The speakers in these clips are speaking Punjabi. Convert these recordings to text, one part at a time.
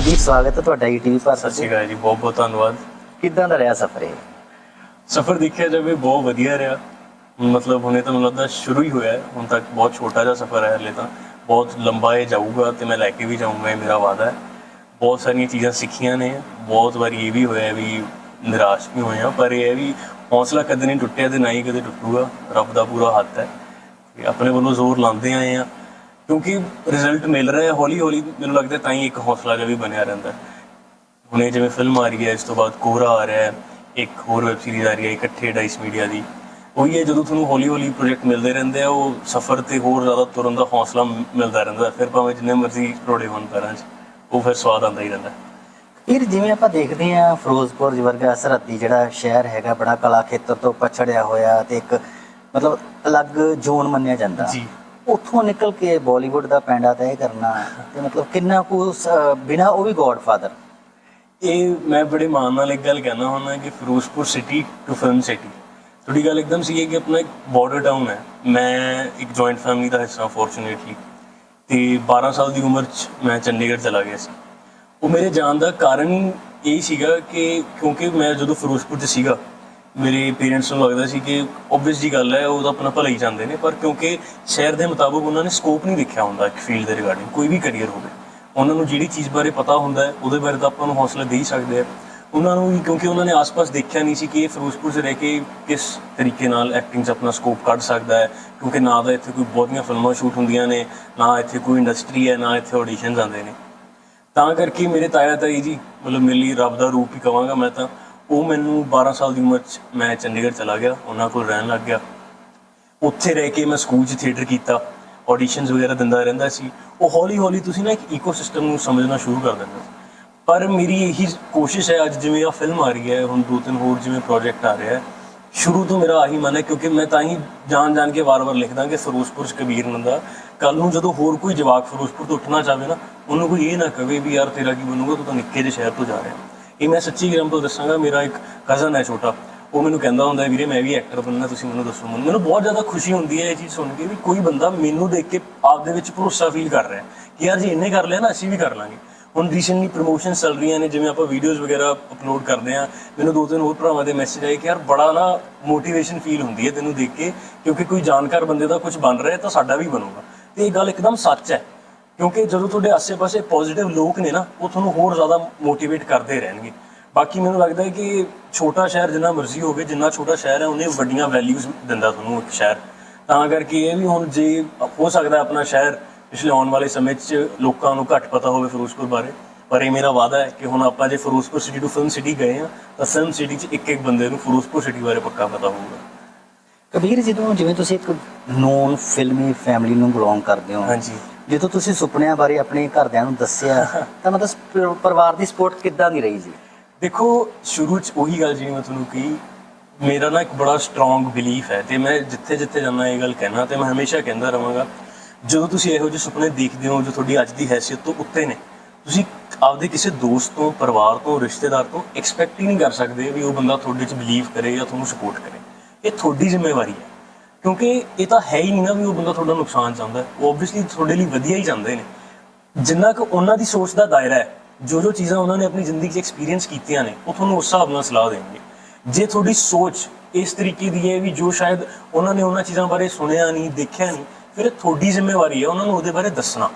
ਜੀ, ਸਵਾਗਤ ਹੈ ਤੁਹਾਡਾ ਈਟੀਵੀ ਪਰ ਸਤਿ ਸ਼੍ਰੀ ਅਕਾਲ ਜੀ, ਬਹੁਤ ਬਹੁਤ ਧੰਨਵਾਦ। ਕਿੱਦਾਂ ਦਾ ਰਿਹਾ ਸਫ਼ਰ ਇਹ? ਸਫ਼ਰ ਦੇਖਿਆ ਜਾਵੇ ਬਹੁਤ ਵਧੀਆ ਰਿਹਾ। ਮਤਲਬ ਹੁਣੇ ਤਾਂ ਮੈਨੂੰ ਲੱਗਦਾ ਸ਼ੁਰੂ ਹੀ ਹੋਇਆ ਹੈ, ਹੁਣ ਤੱਕ ਬਹੁਤ ਛੋਟਾ ਜਿਹਾ ਸਫ਼ਰ ਹੈ ਹਲੇ ਤਾਂ। ਬਹੁਤ ਲੰਬਾ ਇਹ ਜਾਊਗਾ ਤੇ ਮੈਂ ਲੈ ਕੇ ਵੀ ਜਾਊਂਗਾ, ਇਹ ਮੇਰਾ ਵਾਅਦਾ ਹੈ। ਬਹੁਤ ਸਾਰੀਆਂ ਚੀਜ਼ਾਂ ਸਿੱਖੀਆਂ ਨੇ, ਬਹੁਤ ਵਾਰੀ ਇਹ ਵੀ ਹੋਇਆ ਵੀ ਨਿਰਾਸ਼ ਵੀ ਹੋਇਆ ਪਰ ਇਹ ਹੈ ਵੀ ਹੌਸਲਾ ਕਦੇ ਨਹੀਂ ਟੁੱਟਿਆ ਤੇ ਨਾ ਹੀ ਕਦੇ ਟੁੱਟੂਗਾ, ਰੱਬ ਦਾ ਪੂਰਾ ਹੱਥ ਹੈ। ਆਪਣੇ ਵੱਲੋਂ ਜ਼ੋਰ ਲਾਉਂਦੇ ਆਏ ਆ ਕਿਉਂਕਿ ਰਿਜ਼ਲਟ ਮਿਲ ਰਿਹਾ ਹੈ ਹੌਲੀ ਹੌਲੀ ਮੈਨੂੰ ਲੱਗਦਾ ਤਾਂ ਹੀ ਇੱਕ ਹੌਸਲਾ ਜਿਹਾ ਵੀ ਬਣਿਆ ਰਹਿੰਦਾ ਹੁਣੇ ਜਿਵੇਂ ਫਿਲਮ ਆ ਰਹੀ ਹੈ ਇਸ ਤੋਂ ਬਾਅਦ ਕੋਹਰਾ ਆ ਰਿਹਾ ਹੈ ਇੱਕ ਹੋਰ ਵੈਬ ਸੀਰੀਜ਼ ਆ ਰਹੀ ਹੈ ਇਕੱਠੇ ਡਾਈਸ ਮੀਡੀਆ ਦੀ ਉਹੀ ਹੈ ਜਦੋਂ ਤੁਹਾਨੂੰ ਹੌਲੀ ਹੌਲੀ ਪ੍ਰੋਜੈਕਟ ਮਿਲਦੇ ਰਹਿੰਦੇ ਆ ਉਹ ਸਫ਼ਰ ਤੇ ਹੋਰ ਜ਼ਿਆਦਾ ਤੁਰਨ ਦਾ ਹੌਸਲਾ ਮਿਲਦਾ ਰਹਿੰਦਾ। ਫਿਰ ਭਾਵੇਂ ਜਿੰਨੇ ਮਰਜ਼ੀ ਰੋੜੇ ਹੋਣ ਪੈਰਾਂ 'ਚ ਉਹ ਫਿਰ ਸਵਾਦ ਆਉਂਦਾ ਹੀ ਰਹਿੰਦਾ ਹੈ। ਫਿਰ ਜਿਵੇਂ ਆਪਾਂ ਦੇਖਦੇ ਹਾਂ ਫਿਰੋਜ਼ਪੁਰ ਵਰਗਾ ਸਰਹੱਦੀ ਜਿਹੜਾ ਸ਼ਹਿਰ ਹੈਗਾ ਬੜਾ ਕਲਾ ਖੇਤਰ ਤੋਂ ਪਛੜਿਆ ਹੋਇਆ ਤੇ ਇੱਕ ਮਤਲਬ ਅਲੱਗ ਜ਼ੋਨ ਮੰਨਿਆ ਜਾਂਦਾ ਜੀ ਉੱਥੋਂ ਨਿਕਲ ਕੇ ਬਾਲੀਵੁੱਡ ਦਾ ਪੈਂਡਾ ਤੈਅ ਕਰਨਾ ਤੇ ਮਤਲਬ ਕਿੰਨਾ ਕੁ ਸ- ਬਿਨਾਂ ਉਹ ਵੀ ਗੋਡਫਾਦਰ ਇਹ ਮੈਂ ਬੜੇ ਮਾਣ ਨਾਲ ਇੱਕ ਗੱਲ ਕਹਿਣਾ ਹੁੰਦਾ ਕਿ Firozpur city to film city ਤੁਹਾਡੀ ਗੱਲ ਇੱਕਦਮ ਸਹੀ ਹੈ ਕਿ ਆਪਣਾ ਇੱਕ ਬਾਰਡਰ ਟਾਊਨ ਹੈ। ਮੈਂ ਇੱਕ ਜੁਆਇੰਟ ਫੈਮਿਲੀ ਦਾ ਹਿੱਸਾ ਫੋਰਚੂਨੇਟਲੀ ਤੇ 12 ਸਾਲ ਦੀ ਉਮਰ 'ਚ ਮੈਂ ਚੰਡੀਗੜ੍ਹ ਚਲਾ ਗਿਆ ਸੀ। ਉਹ ਮੇਰੇ ਜਾਣ ਦਾ ਕਾਰਨ ਇਹ ਸੀਗਾ ਕਿ ਕਿਉਂਕਿ ਮੈਂ ਜਦੋਂ ਫਿਰੋਜ਼ਪੁਰ 'ਚ ਸੀਗਾ ਮੇਰੇ ਪੇਰੈਂਟਸ ਨੂੰ ਲੱਗਦਾ ਸੀ ਕਿ ਓਬਵੀਅਸ ਜੀ ਗੱਲ ਹੈ, ਉਹ ਤਾਂ ਆਪਣਾ ਭਲਾ ਹੀ ਚਾਹੁੰਦੇ ਨੇ, ਪਰ ਕਿਉਂਕਿ ਸ਼ਹਿਰ ਦੇ ਮੁਤਾਬਕ ਉਹਨਾਂ ਨੇ ਸਕੋਪ ਨਹੀਂ ਦੇਖਿਆ ਹੁੰਦਾ ਇੱਕ ਫੀਲਡ ਦੇ ਰਿਗਾਰਡਿੰਗ ਕੋਈ ਵੀ ਕੈਰੀਅਰ ਹੋਵੇ। ਉਹਨਾਂ ਨੂੰ ਜਿਹੜੀ ਚੀਜ਼ ਬਾਰੇ ਪਤਾ ਹੁੰਦਾ ਹੈ, ਉਹਦੇ ਬਾਰੇ ਤਾਂ ਆਪਾਂ ਨੂੰ ਹੌਸਲਾ ਦੇ ਹੀ ਸਕਦੇ ਆ। ਉਹਨਾਂ ਨੂੰ ਵੀ ਕਿਉਂਕਿ ਉਹਨਾਂ ਨੇ ਆਸ-ਪਾਸ ਦੇਖਿਆ ਨਹੀਂ ਸੀ ਕਿ ਇਹ ਫਿਰੋਜ਼ਪੁਰ 'ਚ ਰਹਿ ਕੇ ਕਿਸ ਤਰੀਕੇ ਨਾਲ ਐਕਟਿੰਗ 'ਚ ਆਪਣਾ ਸਕੋਪ ਕੱਢ ਸਕਦਾ ਹੈ, ਕਿਉਂਕਿ ਨਾ ਤਾਂ ਇੱਥੇ ਕੋਈ ਬਹੁਤੀਆਂ ਫਿਲਮਾਂ ਸ਼ੂਟ ਹੁੰਦੀਆਂ ਨੇ, ਨਾ ਇੱਥੇ ਕੋਈ ਇੰਡਸਟਰੀ ਹੈ, ਨਾ ਇੱਥੇ ਆਡੀਸ਼ਨਸ ਆਉਂਦੇ ਨੇ। ਤਾਂ ਕਰਕੇ ਮੇਰੇ ਤਾਇਆ ਤਾਈ ਜੀ, ਮਤਲਬ ਮੇਰੇ ਲਈ ਰੱਬ ਦਾ ਰੂਪ ਹੀ ਕਵਾਂਗਾ ਮੈਂ ਤਾਂ। ਉਹ ਮੈਨੂੰ 12 ਸਾਲ ਦੀ ਉਮਰ 'ਚ ਮੈਂ ਚੰਡੀਗੜ੍ਹ ਚਲਾ ਗਿਆ, ਉਹਨਾਂ ਕੋਲ ਰਹਿਣ ਲੱਗ ਗਿਆ। ਉੱਥੇ ਰਹਿ ਕੇ ਮੈਂ ਸਕੂਲ 'ਚ ਥੀਏਟਰ ਕੀਤਾ ਆਡੀਸ਼ਨਸ ਵਗੈਰਾ ਦਿੰਦਾ ਰਹਿੰਦਾ ਸੀ। ਉਹ ਹੌਲੀ ਹੌਲੀ ਤੁਸੀਂ ਨਾ ਇੱਕ ਈਕੋਸਿਸਟਮ ਨੂੰ ਸਮਝਣਾ ਸ਼ੁਰੂ ਕਰ ਦਿੰਦੇ ਪਰ ਮੇਰੀ ਇਹੀ ਕੋਸ਼ਿਸ਼ ਹੈ, ਅੱਜ ਜਿਵੇਂ ਆ ਫਿਲਮ ਆ ਰਹੀ ਹੈ, ਹੁਣ ਦੋ ਤਿੰਨ ਹੋਰ ਜਿਵੇਂ ਪ੍ਰੋਜੈਕਟ ਆ ਰਿਹਾ ਹੈ, ਸ਼ੁਰੂ ਤੋਂ ਮੇਰਾ ਆਹੀ ਮਨ ਹੈ, ਕਿਉਂਕਿ ਮੈਂ ਤਾਂ ਹੀ ਜਾਣ ਜਾਣ ਕੇ ਵਾਰ-ਵਾਰ ਲਿਖਦਾ ਕਿ ਫਿਰੋਜ਼ਪੁਰ 'ਚ ਕਬੀਰ ਨੰਦਾ ਕੱਲ ਨੂੰ ਜਦੋਂ ਹੋਰ ਕੋਈ ਜਵਾਕ ਫਿਰੋਜ਼ਪੁਰ ਤੋਂ ਉੱਠਣਾ ਚਾਹਵੇ ਨਾ, ਉਹਨੂੰ ਕੋਈ ਇਹ ਨਾ ਕਵੇ ਵੀ ਯਾਰ ਤੇਰਾ ਕੀ ਬਣੂਗਾ, ਤੂੰ ਤਾਂ ਨਿੱਕੇ ਜਿਹੇ ਸ਼ਹਿਰ ਤੋਂ ਜਾ ਰਿਹਾ। ਇਹ ਮੈਂ ਸੱਚੀ ਗਰਮ ਤੋਂ ਦੱਸਾਂਗਾ, ਮੇਰਾ ਇੱਕ ਕਜ਼ਨ ਹੈ ਛੋਟਾ, ਉਹ ਮੈਨੂੰ ਕਹਿੰਦਾ ਹੁੰਦਾ ਵੀਰੇ, ਮੈਂ ਵੀ ਐਕਟਰ ਬਣਨਾ, ਤੁਸੀਂ ਮੈਨੂੰ ਦੱਸੋ ਮੈਨੂੰ। ਮੈਨੂੰ ਬਹੁਤ ਜ਼ਿਆਦਾ ਖੁਸ਼ੀ ਹੁੰਦੀ ਹੈ ਇਹ ਚੀਜ਼ ਸੁਣ ਕੇ ਵੀ ਕੋਈ ਬੰਦਾ ਮੈਨੂੰ ਦੇਖ ਕੇ ਆਪ ਦੇ ਵਿੱਚ ਭਰੋਸਾ ਫੀਲ ਕਰ ਰਿਹਾ ਕਿ ਯਾਰ ਜੇ ਇੰਨੇ ਕਰ ਲਿਆ ਨਾ, ਅਸੀਂ ਵੀ ਕਰ ਲਾਂਗੇ। ਹੁਣ ਰੀਸੈਂਟਲੀ ਪ੍ਰੋਮੋਸ਼ਨ ਚੱਲ ਰਹੀਆਂ ਨੇ, ਜਿਵੇਂ ਆਪਾਂ ਵੀਡੀਓਜ਼ ਵਗੈਰਾ ਅਪਲੋਡ ਕਰਦੇ ਆ ਮੈਨੂੰ ਦੋ ਤਿੰਨ ਹੋਰ ਭਰਾਵਾਂ ਦੇ ਮੈਸੇਜ ਆਏ ਕਿ ਯਾਰ ਬੜਾ ਨਾ ਮੋਟੀਵੇਸ਼ਨ ਫੀਲ ਹੁੰਦੀ ਹੈ ਤੈਨੂੰ ਦੇਖ ਕੇ, ਕਿਉਂਕਿ ਕੋਈ ਜਾਣਕਾਰ ਬੰਦੇ ਦਾ ਕੁਝ ਬਣ ਰਿਹਾ ਤਾਂ ਸਾਡਾ ਵੀ ਬਣੂਗਾ। ਤੇ ਇਹ ਗੱਲ ਇੱਕਦਮ ਸੱਚ ਹੈ। ਕਿਉਂਕਿ ਜਦੋਂ ਤੁਹਾਡੇ ਆਸ-ਪਾਸੇ ਪੋਜ਼ਿਟਿਵ ਲੋਕ ਨੇ ਨਾ ਉਹ ਤੁਹਾਨੂੰ ਹੋਰ ਜ਼ਿਆਦਾ ਮੋਟੀਵੇਟ ਕਰਦੇ ਰਹਿਣਗੇ। ਬਾਕੀ ਮੈਨੂੰ ਲੱਗਦਾ ਹੈ ਕਿ ਛੋਟਾ ਸ਼ਹਿਰ ਜਿੰਨਾ ਮਰਜ਼ੀ ਹੋਵੇ ਜਿੰਨਾ ਛੋਟਾ ਸ਼ਹਿਰ ਹੈ ਉਹਨੇ ਵੱਡੀਆਂ ਵੈਲਿਊਜ਼ ਦਿੰਦਾ ਤੁਹਾਨੂੰ ਇੱਕ ਸ਼ਹਿਰ। ਤਾਂ ਕਰਕੇ ਇਹ ਵੀ ਹੁਣ ਜੇ ਹੋ ਸਕਦਾ ਆਪਣਾ ਸ਼ਹਿਰ ਪਿਛਲੇ ਆਉਣ ਵਾਲੇ ਸਮੇਂ 'ਚ ਲੋਕਾਂ ਨੂੰ ਘੱਟ ਪਤਾ ਹੋਵੇ ਫਿਰੋਜ਼ਪੁਰ ਬਾਰੇ। ਪਰ ਇਹ ਮੇਰਾ ਵਾਅਦਾ ਹੈ ਕਿ ਹੁਣ ਆਪਾਂ ਜੇ Firozpur city to film city ਗਏ ਆ ਤਾਂ ਫਿਲਮ ਸਿਟੀ 'ਚ ਇੱਕ ਇੱਕ ਬੰਦੇ ਨੂੰ ਫਿਰੋਜ਼ਪੁਰ ਸਿਟੀ ਬਾਰੇ ਪੱਕਾ ਪਤਾ ਹੋਊਗਾ। ਕਬੀਰ ਜਦੋਂ ਜਿਵੇਂ ਤੁਸੀਂ ਇੱਕ ਨੋਨ ਫਿਲਮੀ ਫੈਮਿਲੀ ਨੂੰ ਬਿਲੋਂਗ ਕਰਦੇ ਹੋ ਹਾਂਜੀ। ਜਦੋਂ ਤੁਸੀਂ ਸੁਪਨਿਆਂ ਬਾਰੇ ਆਪਣੇ ਘਰਦਿਆਂ ਨੂੰ ਦੱਸਿਆ, ਤਾਂ ਮਤਲਬ ਪ- ਪਰਿਵਾਰ ਦੀ ਸਪੋਰਟ ਕਿੱਦਾਂ ਦੀ ਰਹੀ ਜੀ? ਦੇਖੋ, ਸ਼ੁਰੂ ਚ ਉਹੀ ਗੱਲ ਜਿਹੜੀ ਮੈਂ ਤੁਹਾਨੂੰ ਕਹੀ, ਮੇਰਾ ਨਾ ਇੱਕ ਬੜਾ ਸਟਰੋਂਗ ਬਿਲੀਫ ਹੈ ਤੇ ਮੈਂ ਜਿੱਥੇ ਜਿੱਥੇ ਜਾਂਦਾ ਇਹ ਗੱਲ ਕਹਿਣਾ ਤੇ ਮੈਂ ਹਮੇਸ਼ਾ ਕਹਿੰਦਾ ਰਵਾਂਗਾ ਜਦੋਂ ਤੁਸੀਂ ਇਹੋ ਜਿਹੇ ਸੁਪਨੇ ਦੇਖਦੇ ਹੋ ਜੋ ਤੁਹਾਡੀ ਅੱਜ ਦੀ ਹੈਸੀਅਤ ਤੋਂ ਉੱਤੇ ਨੇ, ਤੁਸੀਂ ਆਪਦੇ ਕਿਸੇ ਦੋਸਤ ਤੋਂ, ਪਰਿਵਾਰ ਤੋਂ, ਰਿਸ਼ਤੇਦਾਰ ਤੋਂ ਐਕਸਪੈਕਟ ਹੀ ਨਹੀਂ ਕਰ ਸਕਦੇ ਵੀ ਉਹ ਬੰਦਾ ਤੁਹਾਡੇ 'ਚ ਬਿਲੀਵ ਕਰੇ ਜਾਂ ਤੁਹਾਨੂੰ ਸਪੋਰਟ ਕਰੇ। ਇਹ ਤੁਹਾਡੀ ਜ਼ਿੰਮੇਵਾਰੀ ਹੈ। ਕਿਉਂਕਿ ਇਹ ਤਾਂ ਹੈ ਹੀ ਨਹੀਂ ਨਾ ਵੀ ਉਹ ਬੰਦਾ ਤੁਹਾਡਾ ਨੁਕਸਾਨ ਚਾਹੁੰਦਾ। ਉਹ ਆਬਵੀਅਸਲੀ ਤੁਹਾਡੇ ਲਈ ਵਧੀਆ ਹੀ ਚਾਹੁੰਦੇ ਨੇ। ਜਿੰਨਾ ਕੁ ਉਹਨਾਂ ਦੀ ਸੋਚ ਦਾ ਦਾਇਰਾ ਹੈ, ਜੋ ਜੋ ਚੀਜ਼ਾਂ ਉਹਨਾਂ ਨੇ ਆਪਣੀ ਜ਼ਿੰਦਗੀ 'ਚ ਐਕਸਪੀਰੀਅੰਸ ਕੀਤੀਆਂ ਨੇ, ਉਹ ਤੁਹਾਨੂੰ ਉਸ ਹਿਸਾਬ ਨਾਲ ਸਲਾਹ ਦੇਣਗੇ। ਜੇ ਤੁਹਾਡੀ ਸੋਚ ਇਸ ਤਰੀਕੇ ਦੀ ਹੈ ਵੀ ਜੋ ਸ਼ਾਇਦ ਉਹਨਾਂ ਨੇ ਉਹਨਾਂ ਚੀਜ਼ਾਂ ਬਾਰੇ ਸੁਣਿਆ ਨਹੀਂ, ਦੇਖਿਆ ਨਹੀਂ, ਫਿਰ ਇਹ ਤੁਹਾਡੀ ਜ਼ਿੰਮੇਵਾਰੀ ਹੈ ਉਹਨਾਂ ਨੂੰ ਉਹਦੇ ਬਾਰੇ ਦੱਸਣਾ।